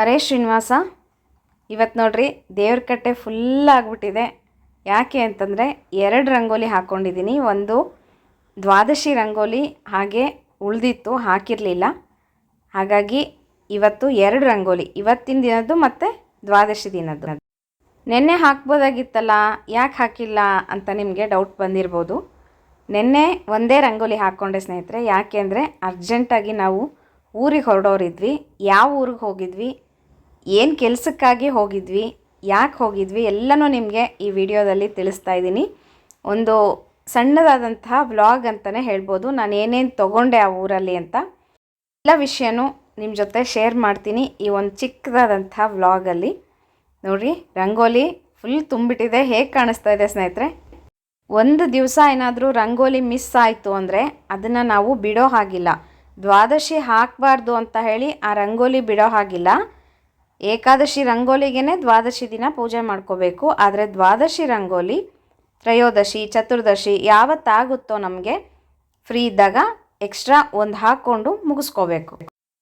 ಹರೇ ಶ್ರೀನಿವಾಸ ಇವತ್ತು ನೋಡ್ರಿ ದೇವ್ರ ಕಟ್ಟೆ ಫುಲ್ ಆಗಿಬಿಟ್ಟಿದೆ. ಯಾಕೆ ಅಂತಂದರೆ ಎರಡು ರಂಗೋಲಿ ಹಾಕ್ಕೊಂಡಿದ್ದೀನಿ ಒಂದು ದ್ವಾದಶಿ ರಂಗೋಲಿ ಹಾಗೆ ಉಳಿದಿತ್ತು, ಹಾಕಿರಲಿಲ್ಲ. ಹಾಗಾಗಿ ಇವತ್ತು ಎರಡು ರಂಗೋಲಿ, ಇವತ್ತಿನ ದಿನದ್ದು ಮತ್ತು ದ್ವಾದಶಿ ದಿನದ್ದು. ನೆನ್ನೆ ಹಾಕ್ಬೋದಾಗಿತ್ತಲ್ಲ, ಯಾಕೆ ಹಾಕಿಲ್ಲ ಅಂತ ನಿಮಗೆ ಡೌಟ್ ಬಂದಿರ್ಬೋದು. ನಿನ್ನೆ ಒಂದೇ ರಂಗೋಲಿ ಹಾಕ್ಕೊಂಡೆ ಸ್ನೇಹಿತರೆ, ಯಾಕೆ ಅಂದರೆ ಅರ್ಜೆಂಟಾಗಿ ನಾವು ಊರಿಗೆ ಹೊರಡೋರಿದ್ವಿ. ಯಾವ ಊರಿಗೆ ಹೋಗಿದ್ವಿ? ಏನು ಕೆಲಸಕ್ಕಾಗಿ ಹೋಗಿದ್ವಿ, ಯಾಕೆ ಹೋಗಿದ್ವಿ ಎಲ್ಲನೂ ನಿಮಗೆ ಈ ವಿಡಿಯೋದಲ್ಲಿ ತಿಳಿಸ್ತಾ ಇದ್ದೀನಿ. ಒಂದು ಸಣ್ಣದಾದಂತಹ ವ್ಲಾಗ್ ಅಂತಲೇ ಹೇಳ್ಬೋದು. ನಾನು ಏನೇನು ತೊಗೊಂಡೆ ಆ ಊರಲ್ಲಿ ಅಂತ ಎಲ್ಲ ವಿಷಯನೂ ನಿಮ್ಮ ಜೊತೆ ಶೇರ್ ಮಾಡ್ತೀನಿ ಈ ಒಂದು ಚಿಕ್ಕದಾದಂಥ ವ್ಲಾಗಲ್ಲಿ ನೋಡಿರಿ, ರಂಗೋಲಿ ಫುಲ್ ತುಂಬಿಟ್ಟಿದೆ. ಹೇಗೆ ಕಾಣಿಸ್ತಾ ಇದೆ ಸ್ನೇಹಿತರೆ? ಒಂದು ದಿವಸ ಏನಾದರೂ ರಂಗೋಲಿ ಮಿಸ್ ಆಯಿತು ಅಂದರೆ ಅದನ್ನು ನಾವು ಬಿಡೋ ಹಾಗಿಲ್ಲ. ದ್ವಾದಶಿ ಹಾಕಬಾರ್ದು ಅಂತ ಹೇಳಿ ಆ ರಂಗೋಲಿ ಬಿಡೋ ಹಾಗಿಲ್ಲ. ಏಕಾದಶಿ ರಂಗೋಲಿಗೇ ದ್ವಾದಶಿ ದಿನ ಪೂಜೆ ಮಾಡ್ಕೋಬೇಕು. ಆದರೆ ದ್ವಾದಶಿ ರಂಗೋಲಿ, ತ್ರಯೋದಶಿ, ಚತುರ್ದಶಿ ಯಾವತ್ತಾಗುತ್ತೋ ನಮಗೆ ಫ್ರೀ ಇದ್ದಾಗ ಎಕ್ಸ್ಟ್ರಾ ಒಂದು ಹಾಕ್ಕೊಂಡು ಮುಗಿಸ್ಕೋಬೇಕು.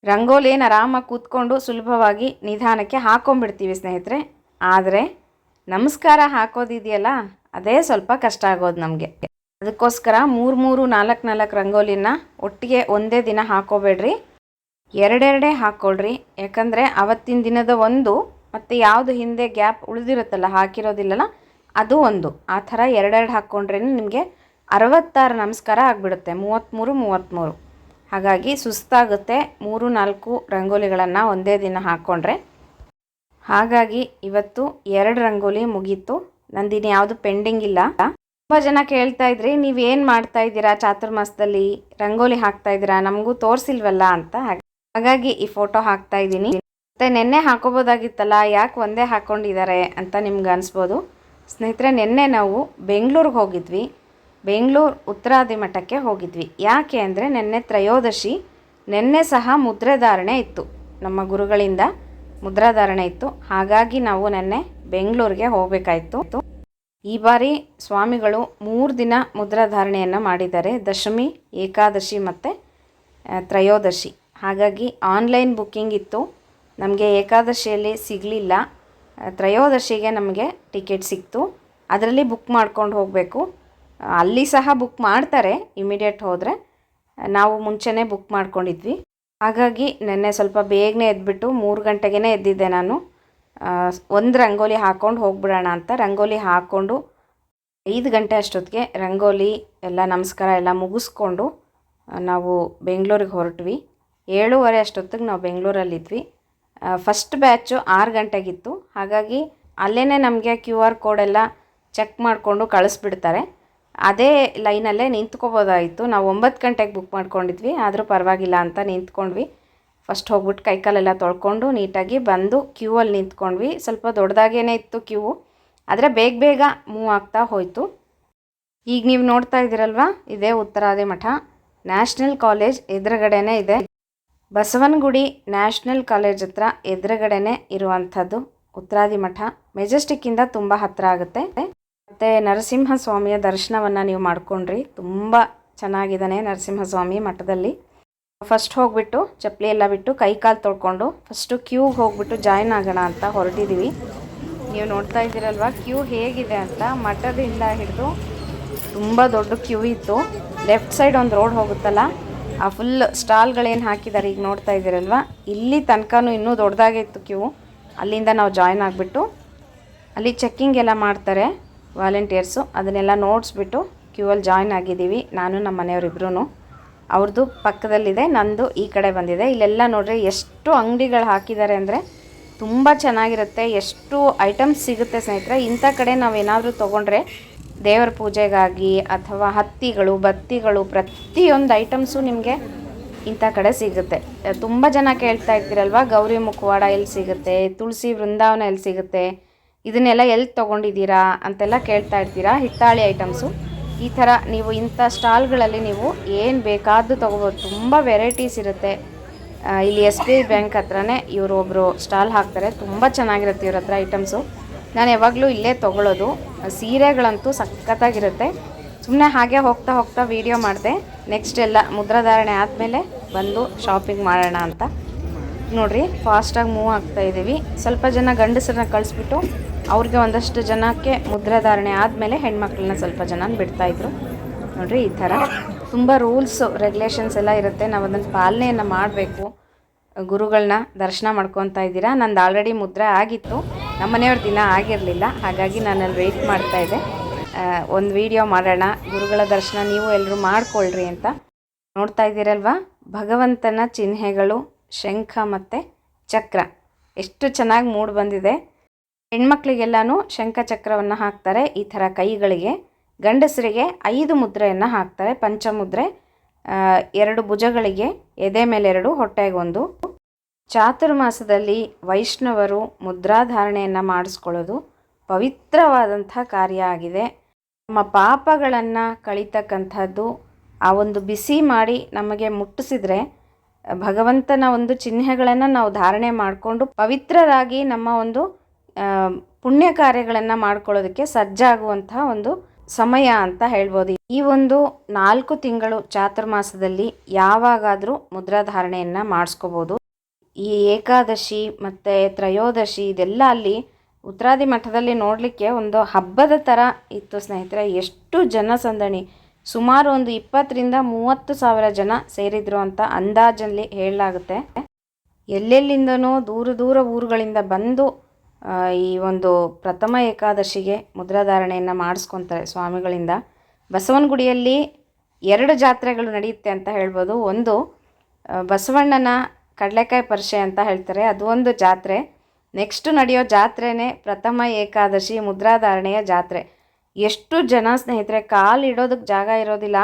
ರಂಗೋಲಿಯನ್ನು ಆರಾಮಾಗಿ ಕೂತ್ಕೊಂಡು ಸುಲಭವಾಗಿ ನಿಧಾನಕ್ಕೆ ಹಾಕೊಂಡ್ಬಿಡ್ತೀವಿ ಸ್ನೇಹಿತರೆ. ಆದರೆ ನಮಸ್ಕಾರ ಹಾಕೋದಿದೆಯಲ್ಲ, ಅದೇ ಸ್ವಲ್ಪ ಕಷ್ಟ ಆಗೋದು ನಮಗೆ. ಅದಕ್ಕೋಸ್ಕರ ಮೂರು ಮೂರು ನಾಲ್ಕು ನಾಲ್ಕು ರಂಗೋಲಿನ ಒಟ್ಟಿಗೆ ಒಂದೇ ದಿನ ಹಾಕೋಬೇಡ್ರಿ. ಎರಡೆರಡೇ ಹಾಕ್ಕೊಳ್ರಿ. ಯಾಕಂದರೆ ಅವತ್ತಿನ ದಿನದ ಒಂದು ಮತ್ತು ಯಾವುದು ಹಿಂದೆ ಗ್ಯಾಪ್ ಉಳಿದಿರುತ್ತಲ್ಲ, ಹಾಕಿರೋದಿಲ್ಲಲ್ಲ, ಅದು ಒಂದು. ಆ ಥರ ಎರಡೆರಡು ಹಾಕ್ಕೊಂಡ್ರೆ ನಿಮಗೆ ಅರವತ್ತಾರು ನಮಸ್ಕಾರ ಆಗಿಬಿಡುತ್ತೆ. ಮೂವತ್ತ್ಮೂರು ಮೂವತ್ತ್ಮೂರು. ಹಾಗಾಗಿ ಸುಸ್ತಾಗುತ್ತೆ. ಮೂರು, ನಾಲ್ಕು ರಂಗೋಲಿಗಳನ್ನು ಒಂದೇ ದಿನ ಹಾಕ್ಕೊಂಡ್ರೆ. ಹಾಗಾಗಿ ಇವತ್ತು ಎರಡು ರಂಗೋಲಿ ಮುಗೀತು. ನಂದಿನಿ ಯಾವುದು ಪೆಂಡಿಂಗ್ ಇಲ್ಲ. ತುಂಬ ಜನ ಕೇಳ್ತಾ ಇದ್ರಿ ನೀವೇನು ಮಾಡ್ತಾ ಇದ್ದೀರಾ ಚಾತುರ್ಮಾಸದಲ್ಲಿ? ರಂಗೋಲಿ ಹಾಕ್ತಾ ಇದ್ದೀರಾ? ನಮಗೂ ತೋರಿಸಿಲ್ವಲ್ಲ ಅಂತ. ಹಾಗೆ ಹಾಗಾಗಿ ಈ ಫೋಟೋ ಹಾಕ್ತಾ ಇದ್ದೀನಿ. ಮತ್ತು ನೆನ್ನೆ ಹಾಕೋಬೋದಾಗಿತ್ತಲ್ಲ, ಯಾಕೆ ಒಂದೇ ಹಾಕ್ಕೊಂಡಿದ್ದಾರೆ ಅಂತ ನಿಮ್ಗೆ ಅನಿಸ್ಬೋದು? ಸ್ನೇಹಿತರೆ, ನಿನ್ನೆ ನಾವು ಬೆಂಗಳೂರಿಗೆ ಹೋಗಿದ್ವಿ. ಬೆಂಗಳೂರು ಉತ್ತರಾದಿ ಮಠಕ್ಕೆ ಹೋಗಿದ್ವಿ. ಯಾಕೆ ಅಂದರೆ ನಿನ್ನೆ ತ್ರಯೋದಶಿ, ನಿನ್ನೆ ಸಹ ಮುದ್ರೆಧಾರಣೆ ಇತ್ತು. ನಮ್ಮ ಗುರುಗಳಿಂದ ಮುದ್ರಾಧಾರಣೆ ಇತ್ತು. ಹಾಗಾಗಿ ನಾವು ನಿನ್ನೆ ಬೆಂಗಳೂರಿಗೆ ಹೋಗಬೇಕಾಯಿತು. ಈ ಬಾರಿ ಸ್ವಾಮಿಗಳು ಮೂರು ದಿನ ಮುದ್ರಾಧಾರಣೆಯನ್ನು ಮಾಡಿದ್ದಾರೆ. ದಶಮಿ, ಏಕಾದಶಿ ಮತ್ತು, ತ್ರಯೋದಶಿ. ಹಾಗಾಗಿ ಆನ್ಲೈನ್ ಬುಕ್ಕಿಂಗ್ ಇತ್ತು. ನಮಗೆ ಏಕಾದಶಿಯಲ್ಲಿ ಸಿಗಲಿಲ್ಲ. ತ್ರಯೋದಶಿಗೆ ನಮಗೆ ಟಿಕೆಟ್ ಸಿಕ್ತು. ಅದರಲ್ಲಿ ಬುಕ್ ಮಾಡ್ಕೊಂಡು ಹೋಗಬೇಕು. ಅಲ್ಲಿ ಸಹ ಬುಕ್ ಮಾಡ್ತಾರೆ ಇಮಿಡಿಯೇಟ್ ಹೋದರೆ. ನಾವು ಮುಂಚೆನೇ ಬುಕ್ ಮಾಡ್ಕೊಂಡಿದ್ವಿ. ಹಾಗಾಗಿ ನೆನ್ನೆ ಸ್ವಲ್ಪ ಬೇಗನೆ ಎದ್ಬಿಟ್ಟು ಮೂರು ಗಂಟೆಗೇ ಎದ್ದಿದ್ದೆ ನಾನು. ಒಂದು ರಂಗೋಲಿ ಹಾಕ್ಕೊಂಡು ಹೋಗ್ಬಿಡೋಣ ಅಂತ ರಂಗೋಲಿ ಹಾಕ್ಕೊಂಡು ಐದು ಗಂಟೆ ಅಷ್ಟೊತ್ತಿಗೆ ರಂಗೋಲಿ ಎಲ್ಲ ನಮಸ್ಕಾರ ಎಲ್ಲ ಮುಗಿಸ್ಕೊಂಡು ನಾವು ಬೆಂಗಳೂರಿಗೆ ಹೊರಟ್ವಿ. ಏಳುವರೆ ಅಷ್ಟೊತ್ತಿಗೆ ನಾವು ಬೆಂಗಳೂರಲ್ಲಿದ್ವಿ. ಫಸ್ಟ್ ಬ್ಯಾಚು ಆರು ಗಂಟೆಗಿತ್ತು. ಹಾಗಾಗಿ ಅಲ್ಲೇ ನಮಗೆ ಕ್ಯೂ ಆರ್ ಕೋಡೆಲ್ಲ ಚೆಕ್ ಮಾಡಿಕೊಂಡು ಕಳಿಸ್ಬಿಡ್ತಾರೆ. ಅದೇ ಲೈನಲ್ಲೇ ನಿಂತ್ಕೋಬೋದಾಯಿತು. ನಾವು ಒಂಬತ್ತು ಗಂಟೆಗೆ ಬುಕ್ ಮಾಡ್ಕೊಂಡಿದ್ವಿ. ಆದರೂ ಪರವಾಗಿಲ್ಲ ಅಂತ ನಿಂತ್ಕೊಂಡ್ವಿ. ಫಸ್ಟ್ ಹೋಗ್ಬಿಟ್ಟು ಕೈಕಾಲೆಲ್ಲ ತೊಳ್ಕೊಂಡು ನೀಟಾಗಿ ಬಂದು ಕ್ಯೂ ಅಲ್ಲಿ ನಿಂತ್ಕೊಂಡ್ವಿ. ಸ್ವಲ್ಪ ದೊಡ್ಡದಾಗೇ ಇತ್ತು ಕ್ಯೂ ಆದರೆ ಬೇಗ ಬೇಗ ಮೂವ್ ಆಗ್ತಾ ಹೋಯಿತು. ಈಗ ನೀವು ನೋಡ್ತಾ ಇದ್ದೀರಲ್ವಾ? ಇದೇ ಉತ್ತರಾದಿ ಮಠ. ನ್ಯಾಷನಲ್ ಕಾಲೇಜ್ ಎದುರುಗಡೆನೇ ಇದೆ. ಬಸವನಗುಡಿ ನ್ಯಾಷನಲ್ ಕಾಲೇಜ್ ಹತ್ರ ಎದುರುಗಡೆನೆ ಇರುವಂಥದ್ದು ಉತ್ತರಾದಿ ಮಠ. ಮೆಜೆಸ್ಟಿಕ್ಕಿಂದ ತುಂಬ ಹತ್ತಿರ ಆಗುತ್ತೆ. ಮತ್ತು ನರಸಿಂಹಸ್ವಾಮಿಯ ದರ್ಶನವನ್ನು ನೀವು ಮಾಡ್ಕೊಂಡ್ರಿ. ತುಂಬ ಚೆನ್ನಾಗಿದ್ದಾನೆ ನರಸಿಂಹಸ್ವಾಮಿ ಮಠದಲ್ಲಿ. ಫಸ್ಟ್ ಹೋಗ್ಬಿಟ್ಟು ಚಪ್ಪಲಿ ಎಲ್ಲ ಬಿಟ್ಟು ಕೈ ಕಾಲು ತೊಳ್ಕೊಂಡು ಫಸ್ಟು ಕ್ಯೂಗೆ ಹೋಗ್ಬಿಟ್ಟು ಜಾಯ್ನ್ ಆಗೋಣ ಅಂತ ಹೊರಟಿದ್ದೀವಿ ನೀವು ನೋಡ್ತಾ ಇದ್ದೀರಲ್ವ ಕ್ಯೂ ಹೇಗಿದೆ ಅಂತ. ಮಠದಿಂದ ಹಿಡಿದು ತುಂಬ ದೊಡ್ಡ ಕ್ಯೂ ಇತ್ತು. ಲೆಫ್ಟ್ ಸೈಡ್ ಒಂದು ರೋಡ್ ಹೋಗುತ್ತಲ್ಲ ಆ ಫುಲ್ ಸ್ಟಾಲ್ಗಳೇನು ಹಾಕಿದ್ದಾರೆ ಈಗ ನೋಡ್ತಾ ಇದ್ದೀರಲ್ವ? ಇಲ್ಲಿ ತನಕನೂ ಇನ್ನೂ ದೊಡ್ಡದಾಗಿತ್ತು ಕ್ಯೂ ಅಲ್ಲಿಂದ ನಾವು ಜಾಯ್ನ್ ಆಗಿಬಿಟ್ಟು, ಅಲ್ಲಿ ಚೆಕ್ಕಿಂಗ್ ಎಲ್ಲ ಮಾಡ್ತಾರೆ ವಾಲಂಟಿಯರ್ಸು ಅದನ್ನೆಲ್ಲ ನೋಡಿಸ್ಬಿಟ್ಟು ಕ್ಯೂ ಅಲ್ಲಿ ಜಾಯ್ನ್ ಆಗಿದ್ದೀವಿ. ನಾನು, ನಮ್ಮ ಮನೆಯವರಿಬ್ರು ಅವ್ರದ್ದು ಪಕ್ಕದಲ್ಲಿದೆ, ನಂದು ಈ ಕಡೆ ಬಂದಿದೆ. ಇಲ್ಲೆಲ್ಲ ನೋಡ್ರಿ ಎಷ್ಟು ಅಂಗಡಿಗಳು ಹಾಕಿದ್ದಾರೆ ಅಂದರೆ ತುಂಬ ಚೆನ್ನಾಗಿರುತ್ತೆ. ಎಷ್ಟು ಐಟಮ್ಸ್ ಸಿಗುತ್ತೆ ಸ್ನೇಹಿತರೆ, ಇಂಥ ಕಡೆ ನಾವೇನಾದರೂ ತೊಗೊಂಡ್ರೆ ದೇವರ ಪೂಜೆಗಾಗಿ ಅಥವಾ ಹತ್ತಿಗಳು, ಬತ್ತಿಗಳು, ಪ್ರತಿಯೊಂದು ಐಟಮ್ಸು ನಿಮಗೆ ಇಂಥ ಕಡೆ ಸಿಗುತ್ತೆ. ತುಂಬ ಜನ ಕೇಳ್ತಾ ಇರ್ತೀರಲ್ವ, ಗೌರಿ ಮುಖವಾಡ ಎಲ್ಲಿ ಸಿಗುತ್ತೆ, ತುಳಸಿ ವೃಂದಾವನ ಎಲ್ಲಿ ಸಿಗುತ್ತೆ, ಇದನ್ನೆಲ್ಲ ಎಲ್ಲಿ ತೊಗೊಂಡಿದ್ದೀರಾ ಅಂತೆಲ್ಲ ಕೇಳ್ತಾ ಇರ್ತೀರಾ, ಹಿತ್ತಾಳಿ ಐಟಮ್ಸು ಈ ಥರ ನೀವು ಇಂಥ ಸ್ಟಾಲ್ಗಳಲ್ಲಿ ನೀವು ಏನು ಬೇಕಾದ್ದು ತೊಗೋಬೋದು. ತುಂಬ ವೆರೈಟೀಸ್ ಇರುತ್ತೆ. ಇಲ್ಲಿ ಎಸ್ ಬಿ ಐ ಬ್ಯಾಂಕ್ ಹತ್ರನೇ ಇವರು ಒಬ್ಬರು ಸ್ಟಾಲ್ ಹಾಕ್ತಾರೆ. ತುಂಬ ಚೆನ್ನಾಗಿರುತ್ತೆ ಇವ್ರ ಹತ್ರ ಐಟಮ್ಸು. ನಾನು ಯಾವಾಗಲೂ ಇಲ್ಲೇ ತೊಗೊಳ್ಳೋದು ಸೀರೆಗಳಂತೂ ಸಖತ್ತಾಗಿರುತ್ತೆ. ಸುಮ್ಮನೆ ಹಾಗೆ ಹೋಗ್ತಾ ಹೋಗ್ತಾ ವೀಡಿಯೋ ಮಾಡಿದೆ. ನೆಕ್ಸ್ಟ್ ಎಲ್ಲ ಮುದ್ರಾಧಾರಣೆ ಆದಮೇಲೆ ಬಂದು ಶಾಪಿಂಗ್ ಮಾಡೋಣ ಅಂತ. ನೋಡಿರಿ ಫಾಸ್ಟಾಗಿ ಮೂವ್ ಆಗ್ತಾ ಇದ್ದೀವಿ ಸ್ವಲ್ಪ ಜನ ಗಂಡಸರನ್ನ ಕಳಿಸ್ಬಿಟ್ಟು ಅವ್ರಿಗೆ ಒಂದಷ್ಟು ಜನಕ್ಕೆ ಮುದ್ರಾಧಾರಣೆ ಆದಮೇಲೆ ಹೆಣ್ಮಕ್ಳನ್ನ ಸ್ವಲ್ಪ ಜನ ಬಿಡ್ತಾ ಇದ್ರು. ನೋಡ್ರಿ ಈ ಥರ. ತುಂಬ ರೂಲ್ಸು ರೆಗ್ಯುಲೇಷನ್ಸ್ ಎಲ್ಲ ಇರುತ್ತೆ. ನಾವು ಅದನ್ನು ಪಾಲನೆಯನ್ನು ಮಾಡಬೇಕು. ಗುರುಗಳನ್ನ ದರ್ಶನ ಮಾಡ್ಕೊತಾ ಇದ್ದೀರಾ? ನಂದು ಆಲ್ರೆಡಿ ಮುದ್ರೆ ಆಗಿತ್ತು. ನಮ್ಮ ಮನೆಯವ್ರ ದಿನ ಆಗಿರಲಿಲ್ಲ. ಹಾಗಾಗಿ ನಾನು ಅಲ್ಲಿ ವೆಯ್ಟ್ ಮಾಡ್ತಾ ಇದ್ದೆ. ಒಂದು ವಿಡಿಯೋ ಮಾಡೋಣ. ಗುರುಗಳ ದರ್ಶನ ನೀವು ಎಲ್ಲರೂ ಮಾಡಿಕೊಳ್ಳ್ರಿ ಅಂತ. ನೋಡ್ತಾ ಇದ್ದೀರಲ್ವಾ? ಭಗವಂತನ ಚಿಹ್ನೆಗಳು, ಶಂಖ ಮತ್ತು ಚಕ್ರ. ಎಷ್ಟು ಚೆನ್ನಾಗಿ ಮೂಡ್ ಬಂದಿದೆ. ಹೆಣ್ಮಕ್ಳಿಗೆಲ್ಲನೂ ಶಂಖ ಚಕ್ರವನ್ನು ಹಾಕ್ತಾರೆ. ಈ ಥರ ಕೈಗಳಿಗೆ. ಗಂಡಸರಿಗೆ ಐದು ಮುದ್ರೆಯನ್ನು ಹಾಕ್ತಾರೆ. ಪಂಚಮುದ್ರೆ ಎರಡು ಭುಜಗಳಿಗೆ, ಎದೆ ಮೇಲೆರಡು ಹೊಟ್ಟೆಗೊಂದು ಚಾತುರ್ಮಾಸದಲ್ಲಿ ವೈಷ್ಣವರು ಮುದ್ರಾಧಾರಣೆಯನ್ನು ಮಾಡಿಸ್ಕೊಳ್ಳೋದು ಪವಿತ್ರವಾದಂಥ ಕಾರ್ಯ ಆಗಿದೆ. ನಮ್ಮ ಪಾಪಗಳನ್ನು ಕಳೀತಕ್ಕಂಥದ್ದು ಆ ಒಂದು ಬಿಸಿ ಮಾಡಿ ನಮಗೆ ಮುಟ್ಟಿಸಿದರೆ ಭಗವಂತನ ಒಂದು ಚಿಹ್ನೆಗಳನ್ನು ನಾವು ಧಾರಣೆ ಮಾಡಿಕೊಂಡು ಪವಿತ್ರರಾಗಿ ನಮ್ಮ ಒಂದು ಪುಣ್ಯ ಕಾರ್ಯಗಳನ್ನು ಮಾಡ್ಕೊಳ್ಳೋದಕ್ಕೆ ಸಜ್ಜಾಗುವಂಥ ಒಂದು ಸಮಯ ಅಂತ ಹೇಳ್ಬೋದು. ಈ ಒಂದು ನಾಲ್ಕು ತಿಂಗಳು ಚಾತುರ್ಮಾಸದಲ್ಲಿ ಯಾವಾಗಾದರೂ ಮುದ್ರಾಧಾರಣೆಯನ್ನು ಈ ಏಕಾದಶಿ ಮತ್ತು ತ್ರಯೋದಶಿ ಇದೆಲ್ಲ ಅಲ್ಲಿ ಉತ್ತರಾದಿ ಮಠದಲ್ಲಿ ನೋಡಲಿಕ್ಕೆ ಒಂದು ಹಬ್ಬದ ಥರ ಇತ್ತು ಸ್ನೇಹಿತರೆ. ಎಷ್ಟು ಜನಸಂದಣಿ ಸುಮಾರು ಒಂದು ಇಪ್ಪತ್ತರಿಂದ ಮೂವತ್ತು ಸಾವಿರ ಜನ ಸೇರಿದ್ರು ಅಂತ ಅಂದಾಜಲ್ಲಿ ಹೇಳಲಾಗುತ್ತೆ. ಎಲ್ಲೆಲ್ಲಿಂದನೋ ದೂರ ದೂರ ಊರುಗಳಿಂದ ಬಂದು ಈ ಒಂದು ಪ್ರಥಮ ಏಕಾದಶಿಗೆ ಮುದ್ರಾಧಾರಣೆಯನ್ನು ಮಾಡಿಸ್ಕೊತಾರೆ ಸ್ವಾಮಿಗಳಿಂದ. ಬಸವನಗುಡಿಯಲ್ಲಿ ಎರಡು ಜಾತ್ರೆಗಳು ನಡೆಯುತ್ತೆ ಅಂತ ಹೇಳ್ಬೋದು. ಒಂದು ಬಸವಣ್ಣನ ಕಡಲೆಕಾಯಿ ಪರಿಷೆ ಅಂತ ಹೇಳ್ತಾರೆ. ಅದು ಒಂದು ಜಾತ್ರೆ. ನೆಕ್ಸ್ಟ್ ನಡೆಯೋ ಜಾತ್ರೆನೇ ಪ್ರಥಮ ಏಕಾದಶಿ ಮುದ್ರಾಧಾರಣೆಯ ಜಾತ್ರೆ. ಎಷ್ಟು ಜನ ಸ್ನೇಹಿತರೆ, ಕಾಲು ಇಡೋದಕ್ಕೆ ಜಾಗ ಇರೋದಿಲ್ಲ.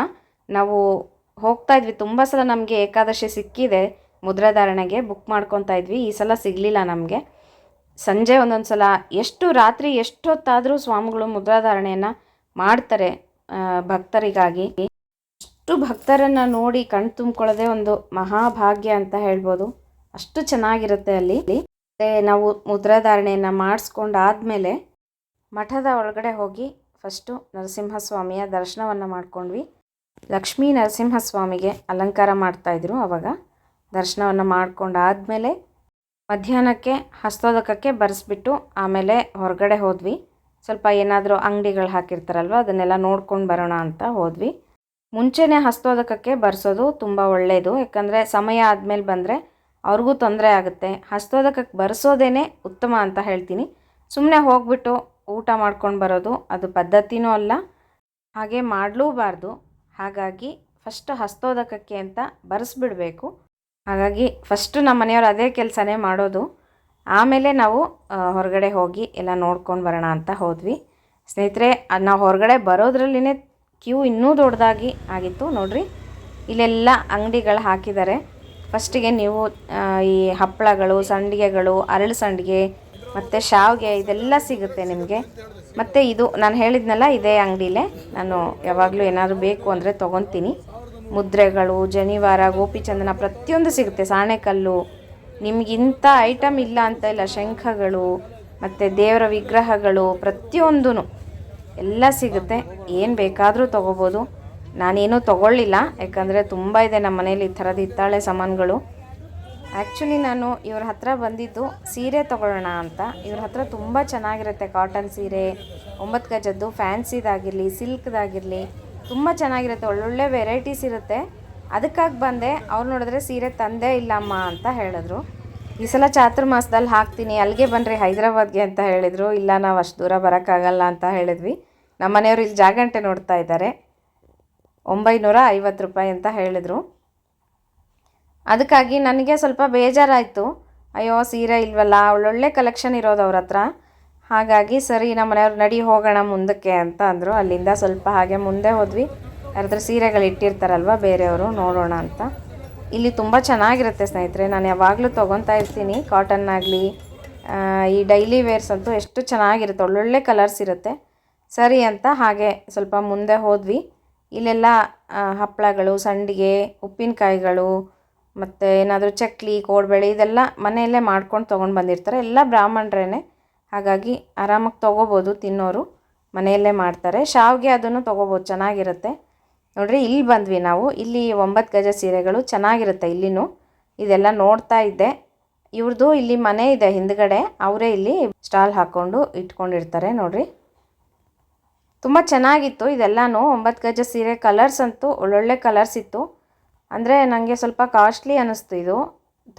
ನಾವು ಹೋಗ್ತಾ ಇದ್ವಿ. ತುಂಬ ಸಲ ನಮಗೆ ಏಕಾದಶಿ ಸಿಕ್ಕಿದೆ ಮುದ್ರಾಧಾರಣೆಗೆ ಬುಕ್ ಮಾಡ್ಕೊತಾ ಇದ್ವಿ. ಈ ಸಲ ಸಿಗಲಿಲ್ಲ ನಮಗೆ. ಸಂಜೆ ಒಂದೊಂದು ಸಲ ಎಷ್ಟು ರಾತ್ರಿ ಎಷ್ಟೊತ್ತಾದರೂ ಸ್ವಾಮಿಗಳು ಮುದ್ರಾಧಾರಣೆಯನ್ನು ಮಾಡ್ತಾರೆ ಭಕ್ತರಿಗಾಗಿ. ಅಷ್ಟು ಭಕ್ತರನ್ನು ನೋಡಿ ಕಣ್ ತುಂಬಿಕೊಳ್ಳೋದೇ ಒಂದು ಮಹಾಭಾಗ್ಯ ಅಂತ ಹೇಳ್ಬೋದು. ಅಷ್ಟು ಚೆನ್ನಾಗಿರುತ್ತೆ ಅಲ್ಲಿ. ಮತ್ತು ನಾವು ಮುದ್ರಾಧಾರಣೆಯನ್ನು ಮಾಡಿಸ್ಕೊಂಡು ಆದಮೇಲೆ ಮಠದ ಒಳಗಡೆ ಹೋಗಿ ಫಸ್ಟು ನರಸಿಂಹಸ್ವಾಮಿಯ ದರ್ಶನವನ್ನು ಮಾಡ್ಕೊಂಡ್ವಿ. ಲಕ್ಷ್ಮೀ ನರಸಿಂಹಸ್ವಾಮಿಗೆ ಅಲಂಕಾರ ಮಾಡ್ತಾಯಿದ್ರು ಅವಾಗ. ದರ್ಶನವನ್ನು ಮಾಡ್ಕೊಂಡು ಆದಮೇಲೆ ಮಧ್ಯಾಹ್ನಕ್ಕೆ ಹಸ್ತೋದಕಕ್ಕೆ ಬರೆಸ್ಬಿಟ್ಟು ಆಮೇಲೆ ಹೊರಗಡೆ ಹೋದ್ವಿ. ಸ್ವಲ್ಪ ಏನಾದರೂ ಅಂಗಡಿಗಳು ಹಾಕಿರ್ತಾರಲ್ವ, ಅದನ್ನೆಲ್ಲ ನೋಡ್ಕೊಂಡು ಬರೋಣ ಅಂತ ಹೋದ್ವಿ. ಮುಂಚೆನೇ ಹಸ್ತೋದಕಕ್ಕೆ ಬರೆಸೋದು ತುಂಬ ಒಳ್ಳೆಯದು ಯಾಕಂದರೆ ಸಮಯ ಆದಮೇಲೆ ಬಂದರೆ ಅವ್ರಿಗೂ ತೊಂದರೆ ಆಗುತ್ತೆ. ಹಸ್ತೋದಕಕ್ಕೆ ಬರೆಸೋದೇ ಉತ್ತಮ ಅಂತ ಹೇಳ್ತೀನಿ. ಸುಮ್ಮನೆ ಹೋಗ್ಬಿಟ್ಟು ಊಟ ಮಾಡ್ಕೊಂಡು ಬರೋದು ಅದು ಪದ್ಧತಿನೂ ಅಲ್ಲ, ಹಾಗೆ ಮಾಡಲೂಬಾರ್ದು. ಹಾಗಾಗಿ ಫಸ್ಟ್ ಹಸ್ತೋದಕಕ್ಕೆ ಅಂತ ಬರೆಸ್ಬಿಡಬೇಕು. ಹಾಗಾಗಿ ಫಸ್ಟು ನಮ್ಮ ಮನೆಯವ್ರು ಅದೇ ಕೆಲಸನೇ ಮಾಡೋದು. ಆಮೇಲೆ ನಾವು ಹೊರಗಡೆ ಹೋಗಿ ಎಲ್ಲ ನೋಡ್ಕೊಂಡು ಬರೋಣ ಅಂತ ಹೋದ್ವಿ. ಸ್ನೇಹಿತರೆ, ಅದು ನಾವು ಹೊರಗಡೆ ಬರೋದ್ರಲ್ಲಿನೇ ಕ್ಯೂ ಇನ್ನೂ ದೊಡ್ಡದಾಗಿ ಆಗಿತ್ತು ನೋಡಿರಿ. ಇಲ್ಲೆಲ್ಲ ಅಂಗಡಿಗಳು ಹಾಕಿದ್ದಾರೆ ಫಸ್ಟಿಗೆ ನೀವು ಈ ಹಪ್ಪಳಗಳು, ಸಂಡಿಗೆಗಳು, ಅರಳು ಸಂಡಿಗೆ, ಮತ್ತು ಶಾವಿಗೆ ಇದೆಲ್ಲ ಸಿಗುತ್ತೆ ನಿಮಗೆ. ಮತ್ತು ಇದು, ನಾನು ಹೇಳಿದ್ನಲ್ಲ, ಇದೇ ಅಂಗಡಿಲೇ. ನಾನು ಯಾವಾಗಲೂ ಏನಾದರೂ ಬೇಕು ಅಂದರೆ ತೊಗೊತೀನಿ. ಮುದ್ರೆಗಳು, ಜನಿವಾರ, ಗೋಪಿಚಂದನ ಪ್ರತಿಯೊಂದು ಸಿಗುತ್ತೆ. ಸಾಣೆಕಲ್ಲು ನಿಮಗಿಂಥ ಐಟಮ್ ಇಲ್ಲ ಅಂತ ಇಲ್ಲ, ಶಂಖಗಳು, ಮತ್ತು ದೇವರ ವಿಗ್ರಹಗಳು ಪ್ರತಿಯೊಂದೂ ಎಲ್ಲ ಸಿಗುತ್ತೆ. ಏನು ಬೇಕಾದರೂ ತೊಗೋಬೋದು. ನಾನೇನೂ ತೊಗೊಳ್ಳಿಲ್ಲ, ಯಾಕಂದರೆ ತುಂಬ ಇದೆ ನಮ್ಮ ಮನೇಲಿ ಈ ಥರದ ಹಿತ್ತಾಳೆ ಸಾಮಾನುಗಳು. ಆ್ಯಕ್ಚುಲಿ ನಾನು ಇವ್ರ ಹತ್ರ ಬಂದಿದ್ದು ಸೀರೆ ತೊಗೊಳ್ಳೋಣ ಅಂತ. ಇವ್ರ ಹತ್ರ ತುಂಬ ಚೆನ್ನಾಗಿರುತ್ತೆ ಕಾಟನ್ ಸೀರೆ, ಒಂಬತ್ತು ಗಜದ್ದು ಫ್ಯಾನ್ಸಿದಾಗಿರಲಿ ಸಿಲ್ಕ್ದಾಗಿರಲಿ ತುಂಬ ಚೆನ್ನಾಗಿರುತ್ತೆ, ಒಳ್ಳೊಳ್ಳೆ ವೆರೈಟೀಸ್ ಇರುತ್ತೆ. ಅದಕ್ಕಾಗಿ ಬಂದೆ, ಅವ್ರು ನೋಡಿದ್ರೆ ಸೀರೆ ತಂದೇ ಇಲ್ಲಮ್ಮ ಅಂತ ಹೇಳಿದ್ರು. ಈ ಸಲ ಚಾತುರ್ಮಾಸದಲ್ಲಿ ಹಾಕ್ತೀನಿ, ಅಲ್ಲಿಗೆ ಬನ್ನಿರಿ ಹೈದರಾಬಾದ್ಗೆ ಅಂತ ಹೇಳಿದರು. ಇಲ್ಲ, ನಾವು ಅಷ್ಟು ದೂರ ಬರೋಕ್ಕಾಗಲ್ಲ ಅಂತ ಹೇಳಿದ್ವಿ. ನಮ್ಮ ಮನೆಯವರು ಇಲ್ಲಿ ಜಾಗಂಟೆ ನೋಡ್ತಾ ಇದ್ದಾರೆ. ಒಂಬೈನೂರ ಐವತ್ತು ರೂಪಾಯಿ ಅಂತ ಹೇಳಿದರು. ಅದಕ್ಕಾಗಿ ನನಗೆ ಸ್ವಲ್ಪ ಬೇಜಾರಾಯಿತು. ಅಯ್ಯೋ, ಸೀರೆ ಇಲ್ವಲ್ಲ, ಒಳ್ಳೊಳ್ಳೆ ಕಲೆಕ್ಷನ್ ಇರೋದು ಅವ್ರ ಹತ್ರ. ಹಾಗಾಗಿ ಸರಿ, ನಮ್ಮ ಮನೆಯವ್ರು ನಡಿ ಹೋಗೋಣ ಮುಂದಕ್ಕೆ ಅಂತ ಅಂದರು. ಅಲ್ಲಿಂದ ಸ್ವಲ್ಪ ಹಾಗೆ ಮುಂದೆ ಹೋದ್ವಿ. ಯಾರಾದ್ರೂ ಸೀರೆಗಳು ಇಟ್ಟಿರ್ತಾರಲ್ವ ಬೇರೆಯವರು, ನೋಡೋಣ ಅಂತ. ಇಲ್ಲಿ ತುಂಬ ಚೆನ್ನಾಗಿರುತ್ತೆ ಸ್ನೇಹಿತರೆ, ನಾನು ಯಾವಾಗಲೂ ತೊಗೊತಾ ಇರ್ತೀನಿ. ಕಾಟನ್ ಆಗಲಿ ಈ ಡೈಲಿ ವೇರ್ಸ್ ಅಂತೂ ಎಷ್ಟು ಚೆನ್ನಾಗಿರುತ್ತೆ, ಒಳ್ಳೊಳ್ಳೆ ಕಲರ್ಸ್ ಇರುತ್ತೆ. ಸರಿ ಅಂತ ಹಾಗೆ ಸ್ವಲ್ಪ ಮುಂದೆ ಹೋದ್ವಿ. ಇಲ್ಲೆಲ್ಲ ಹಪ್ಪಳಗಳು, ಸಂಡಿಗೆ, ಉಪ್ಪಿನಕಾಯಿಗಳು, ಮತ್ತು ಏನಾದರೂ ಚಕ್ಲಿ, ಕೋಡ್ಬಳೆ ಇದೆಲ್ಲ ಮನೆಯಲ್ಲೇ ಮಾಡ್ಕೊಂಡು ತೊಗೊಂಡು ಬಂದಿರ್ತಾರೆ. ಎಲ್ಲ ಬ್ರಾಹ್ಮಣರೇ ಹಾಗಾಗಿ ಆರಾಮಾಗಿ ತೊಗೋಬೋದು ತಿನ್ನೋರು. ಮನೆಯಲ್ಲೇ ಮಾಡ್ತಾರೆ. ಶಾವಿಗೆ ಅದನ್ನು ತೊಗೋಬೋದು. ಚೆನ್ನಾಗಿರುತ್ತೆ. ನೋಡಿರಿ, ಇಲ್ಲಿ ಬಂದ್ವಿ ನಾವು. ಇಲ್ಲಿ ಒಂಬತ್ತು ಗಜ ಸೀರೆಗಳು ಚೆನ್ನಾಗಿರುತ್ತೆ ಇಲ್ಲಿನೂ. ಇದೆಲ್ಲ ನೋಡ್ತಾ ಇದ್ದೆ. ಇವ್ರದ್ದು ಇಲ್ಲಿ ಮನೆ ಇದೆ ಹಿಂದ್ಗಡೆ. ಅವರೇ ಇಲ್ಲಿ ಸ್ಟಾಲ್ ಹಾಕ್ಕೊಂಡು ಇಟ್ಕೊಂಡಿರ್ತಾರೆ ನೋಡಿರಿ. ತುಂಬ ಚೆನ್ನಾಗಿತ್ತು ಇದೆಲ್ಲನೂ. ಒಂಬತ್ತು ಗಜ ಸೀರೆ ಕಲರ್ಸ್ ಅಂತೂ ಒಳ್ಳೊಳ್ಳೆ ಕಲರ್ಸ್ ಇತ್ತು. ಅಂದರೆ ನನಗೆ ಸ್ವಲ್ಪ ಕಾಸ್ಟ್ಲಿ ಅನ್ನಿಸ್ತು ಇದು.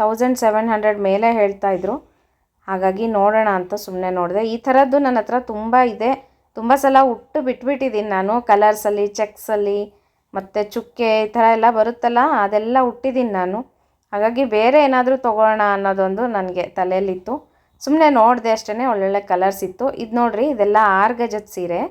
ತೌಸಂಡ್ ಸೆವೆನ್ ಹಂಡ್ರೆಡ್ ಮೇಲೆ ಹೇಳ್ತಾ ಇದ್ರು. ಹಾಗಾಗಿ ನೋಡೋಣ ಅಂತ ಸುಮ್ಮನೆ ನೋಡಿದೆ. ಈ ಥರದ್ದು ನನ್ನ ಹತ್ರ ತುಂಬ ಇದೆ. ತುಂಬ ಸಲ ಉಟ್ಟು ಬಿಟ್ಬಿಟ್ಟಿದ್ದೀನಿ ನಾನು. ಕಲರ್ಸಲ್ಲಿ ಚೆಕ್ಸಲ್ಲಿ ಮತ್ತು ಚುಕ್ಕೆ ಈ ಥರ ಎಲ್ಲ ಬರುತ್ತಲ್ಲ, ಅದೆಲ್ಲ ಉಟ್ಟಿದ್ದೀನಿ ನಾನು. ಹಾಗಾಗಿ ಬೇರೆ ಏನಾದರೂ ತೊಗೊಳ್ಳೋಣ ಅನ್ನೋದೊಂದು ನನಗೆ ತಲೆಯಲ್ಲಿತ್ತು. ಸುಮ್ಮನೆ ನೋಡಿದೆ ಅಷ್ಟೇ ಒಳ್ಳೊಳ್ಳೆ ಕಲರ್ಸ್ ಇತ್ತು. ಇದು ನೋಡಿರಿ, ಇದೆಲ್ಲ ಆರು ಗಜದ ಸೀರೆ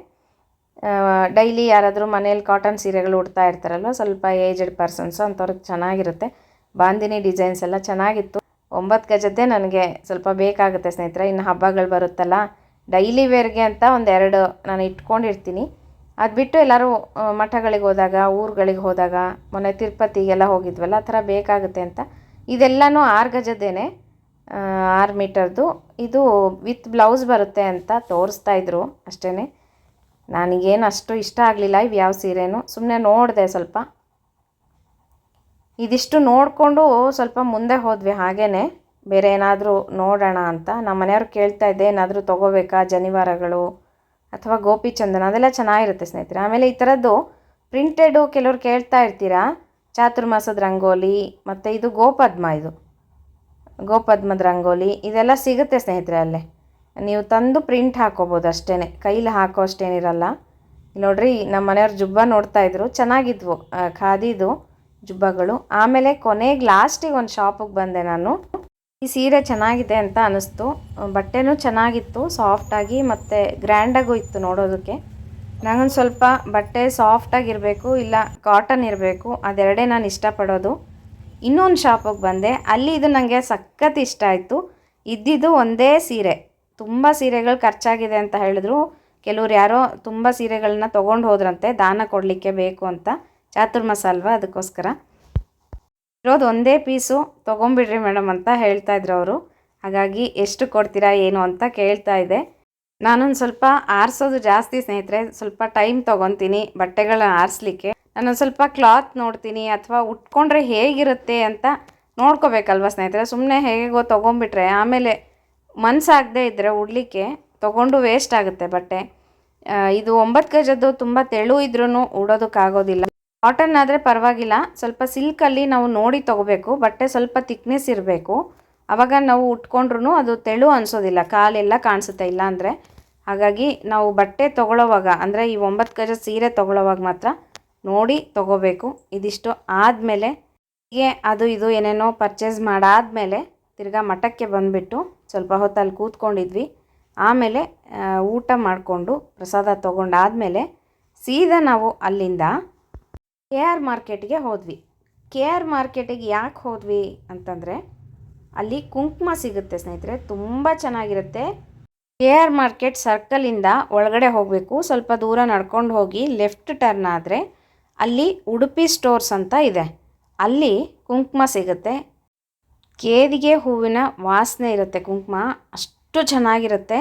ಡೈಲಿ ಯಾರಾದರೂ ಮನೇಲಿ ಕಾಟನ್ ಸೀರೆಗಳು ಉಡ್ತಾ ಇರ್ತಾರಲ್ವ, ಸ್ವಲ್ಪ ಏಜ್ಡ್ ಪರ್ಸನ್ಸು ಅಂಥವ್ರಿಗೆ ಚೆನ್ನಾಗಿರುತ್ತೆ. ಬಾಂದಿನಿ ಡಿಸೈನ್ಸ್ ಎಲ್ಲ ಚೆನ್ನಾಗಿತ್ತು. ಒಂಬತ್ತು ಗಜದ್ದೇ ನನಗೆ ಸ್ವಲ್ಪ ಬೇಕಾಗುತ್ತೆ ಸ್ನೇಹಿತರೆ, ಇನ್ನು ಹಬ್ಬಗಳು ಬರುತ್ತಲ್ಲ. ಡೈಲಿ ವೇರ್ಗೆ ಅಂತ ಒಂದೆರಡು ನಾನು ಇಟ್ಕೊಂಡಿರ್ತೀನಿ. ಅದು ಬಿಟ್ಟು ಎಲ್ಲರೂ ಮಠಗಳಿಗೆ ಹೋದಾಗ, ಊರುಗಳಿಗೆ ಹೋದಾಗ, ಮೊನ್ನೆ ತಿರುಪತಿಗೆಲ್ಲ ಹೋಗಿದ್ವಲ್ಲ, ಆ ಥರ ಬೇಕಾಗುತ್ತೆ ಅಂತ. ಇದೆಲ್ಲನೂ ಆರು ಗಜದ್ದೇನೆ ಆರು ಮೀಟರ್ದು. ಇದು ವಿತ್ ಬ್ಲೌಸ್ ಬರುತ್ತೆ ಅಂತ ತೋರಿಸ್ತಾ ಇದ್ರು ಅಷ್ಟೇ ನನಗೇನು ಅಷ್ಟು ಇಷ್ಟ ಆಗಲಿಲ್ಲ ಇವು ಯಾವ ಸೀರೆನೂ. ಸುಮ್ಮನೆ ನೋಡಿದೆ ಸ್ವಲ್ಪ. ಇದಿಷ್ಟು ನೋಡಿಕೊಂಡು ಸ್ವಲ್ಪ ಮುಂದೆ ಹೋದ್ವಿ ಹಾಗೇ ಬೇರೆ ಏನಾದರೂ ನೋಡೋಣ ಅಂತ. ನಮ್ಮ ಮನೆಯವ್ರು ಕೇಳ್ತಾ ಇದ್ದೆ, ಏನಾದರೂ ತೊಗೋಬೇಕಾ, ಜನಿವಾರಗಳು ಅಥವಾ ಗೋಪಿ ಚಂದನ, ಅದೆಲ್ಲ ಚೆನ್ನಾಗಿರುತ್ತೆ ಸ್ನೇಹಿತರೆ. ಆಮೇಲೆ ಈ ಥರದ್ದು ಪ್ರಿಂಟೆಡು ಕೆಲವ್ರು ಕೇಳ್ತಾ ಇರ್ತೀರಾ? ಚಾತುರ್ಮಾಸದ ರಂಗೋಲಿ, ಮತ್ತು ಇದು ಗೋಪದ್ಮ ಇದು. ಗೋಪದ್ಮದ ರಂಗೋಲಿ, ಇದೆಲ್ಲ ಸಿಗುತ್ತೆ ಸ್ನೇಹಿತರೆ ಅಲ್ಲೇ. ನೀವು ತಂದು ಪ್ರಿಂಟ್ ಹಾಕೋಬೋದು ಅಷ್ಟೇ ಕೈಲಿ ಹಾಕೋ ಅಷ್ಟೇನಿರಲ್ಲ. ನೋಡ್ರಿ, ನಮ್ಮ ಮನೆಯವ್ರು ಜುಬ್ಬ ನೋಡ್ತಾ ಇದ್ರು. ಚೆನ್ನಾಗಿದ್ವು ಖಾದಿದು. ಜುಬ್ಬಗಳು. ಆಮೇಲೆ ಕೊನೆಗೆ ಲಾಸ್ಟಿಗೆ ಒಂದು ಶಾಪಿಗೆ ಬಂದೆ ನಾನು. ಈ ಸೀರೆ ಚೆನ್ನಾಗಿದೆ ಅಂತ ಅನ್ನಿಸ್ತು ಬಟ್ಟೆನೂ ಚೆನ್ನಾಗಿತ್ತು, ಸಾಫ್ಟಾಗಿ ಮತ್ತು ಗ್ರ್ಯಾಂಡಾಗೂ ಇತ್ತು ನೋಡೋದಕ್ಕೆ. ನನಗೊಂದು ಸ್ವಲ್ಪ ಬಟ್ಟೆ ಸಾಫ್ಟಾಗಿರಬೇಕು, ಇಲ್ಲ ಕಾಟನ್ ಇರಬೇಕು, ಅದೆರಡೇ ನಾನು ಇಷ್ಟಪಡೋದು. ಇನ್ನೊಂದು ಶಾಪಿಗೆ ಬಂದೆ. ಅಲ್ಲಿ ಇದು ನನಗೆ ಸಖತ್ ಇಷ್ಟ ಆಯಿತು. ಇದ್ದಿದ್ದು ಒಂದೇ ಸೀರೆ. ತುಂಬ ಸೀರೆಗಳು ಖರ್ಚಾಗಿದೆ ಅಂತ ಹೇಳಿದ್ರು. ಕೆಲವ್ರು ಯಾರೋ ತುಂಬ ಸೀರೆಗಳನ್ನ ತೊಗೊಂಡು ಹೋದ್ರಂತೆ, ದಾನ ಕೊಡಲಿಕ್ಕೆ ಬೇಕು ಅಂತ. ಚಾತುರ್ಮಾಸ ಅಲ್ವಾ ಅದಕ್ಕೋಸ್ಕರ. ಇರೋದು ಒಂದೇ ಪೀಸು, ತೊಗೊಂಬಿಡ್ರಿ ಮೇಡಮ್ ಅಂತ ಹೇಳ್ತಾ ಇದ್ರು ಅವರು. ಹಾಗಾಗಿ ಎಷ್ಟು ಕೊಡ್ತೀರಾ, ಏನು ಅಂತ ಕೇಳ್ತಾ ಇದೆ. ನಾನೊಂದು ಸ್ವಲ್ಪ ಆರಿಸೋದು ಜಾಸ್ತಿ ಸ್ನೇಹಿತರೆ, ಸ್ವಲ್ಪ ಟೈಮ್ ತೊಗೊತೀನಿ ಬಟ್ಟೆಗಳನ್ನ ಆರಿಸ್ಲಿಕ್ಕೆ. ನಾನೊಂದು ಸ್ವಲ್ಪ ಕ್ಲಾತ್ ನೋಡ್ತೀನಿ ಅಥವಾ ಉಟ್ಕೊಂಡ್ರೆ ಹೇಗಿರುತ್ತೆ ಅಂತ ನೋಡ್ಕೋಬೇಕಲ್ವ ಸ್ನೇಹಿತರೆ? ಸುಮ್ಮನೆ ಹೇಗೋ ತೊಗೊಂಬಿಟ್ರೆ, ಆಮೇಲೆ ಮನಸ್ಸಾಗದೆ ಇದ್ದರೆ ಉಡ್ಲಿಕ್ಕೆ ತೊಗೊಂಡು ವೇಸ್ಟ್ ಆಗುತ್ತೆ ಬಟ್ಟೆ. ಇದು ಒಂಬತ್ತು ಗಜದ್ದು ತುಂಬ ತೆಳು ಇದ್ರೂ ಉಡೋದಕ್ಕಾಗೋದಿಲ್ಲ. ಕಾಟನ್ ಆದರೆ ಪರವಾಗಿಲ್ಲ. ಸ್ವಲ್ಪ ಸಿಲ್ಕಲ್ಲಿ ನಾವು ನೋಡಿ ತೊಗೋಬೇಕು, ಬಟ್ಟೆ ಸ್ವಲ್ಪ ತಿಕ್ನೆಸ್ ಇರಬೇಕು. ಆವಾಗ ನಾವು ಉಟ್ಕೊಂಡ್ರೂ ಅದು ತೆಳು ಅನಿಸೋದಿಲ್ಲ, ಕಾಲೆಲ್ಲ ಕಾಣಿಸುತ್ತೆ ಇಲ್ಲ ಅಂದರೆ ಹಾಗಾಗಿ ನಾವು ಬಟ್ಟೆ ತೊಗೊಳ್ಳೋವಾಗ ಅಂದರೆ ಈ ಒಂಬತ್ತು ಗಜ ಸೀರೆ ತೊಗೊಳ್ಳೋವಾಗ ಮಾತ್ರ ನೋಡಿ ತೊಗೋಬೇಕು. ಇದಿಷ್ಟು ಆದಮೇಲೆ ಹೀಗೆ ಅದು ಇದು ಏನೇನೋ ಪರ್ಚೇಸ್ ಮಾಡಾದಮೇಲೆ ತಿರ್ಗಾ ಮಠಕ್ಕೆ ಬಂದುಬಿಟ್ಟು ಸ್ವಲ್ಪ ಹೊತ್ತಲ್ಲಿ ಕೂತ್ಕೊಂಡಿದ್ವಿ. ಆಮೇಲೆ ಊಟ ಮಾಡಿಕೊಂಡು ಪ್ರಸಾದ ತೊಗೊಂಡಾದಮೇಲೆ ಸೀದಾ ನಾವು ಅಲ್ಲಿಂದ ಕೆ ಆರ್ ಮಾರ್ಕೆಟ್ಗೆ ಹೋದ್ವಿ. ಕೆ ಆರ್ ಮಾರ್ಕೆಟಿಗೆ ಯಾಕೆ ಹೋದ್ವಿ ಅಂತಂದರೆ, ಅಲ್ಲಿ ಕುಂಕುಮ ಸಿಗುತ್ತೆ ಸ್ನೇಹಿತರೆ, ತುಂಬ ಚೆನ್ನಾಗಿರುತ್ತೆ. ಕೆ ಆರ್ ಮಾರ್ಕೆಟ್ ಸರ್ಕಲಿಂದ ಒಳಗಡೆ ಹೋಗಬೇಕು. ಸ್ವಲ್ಪ ದೂರ ನಡ್ಕೊಂಡು ಹೋಗಿ ಲೆಫ್ಟ್ ಟರ್ನ್ ಆದರೆ ಅಲ್ಲಿ ಉಡುಪಿ ಸ್ಟೋರ್ಸ್ ಅಂತ ಇದೆ. ಅಲ್ಲಿ ಕುಂಕುಮ ಸಿಗುತ್ತೆ. ಕೇದಿಗೆ ಹೂವಿನ ವಾಸನೆ ಇರುತ್ತೆ ಕುಂಕುಮ. ಅಷ್ಟು ಚೆನ್ನಾಗಿರುತ್ತೆ.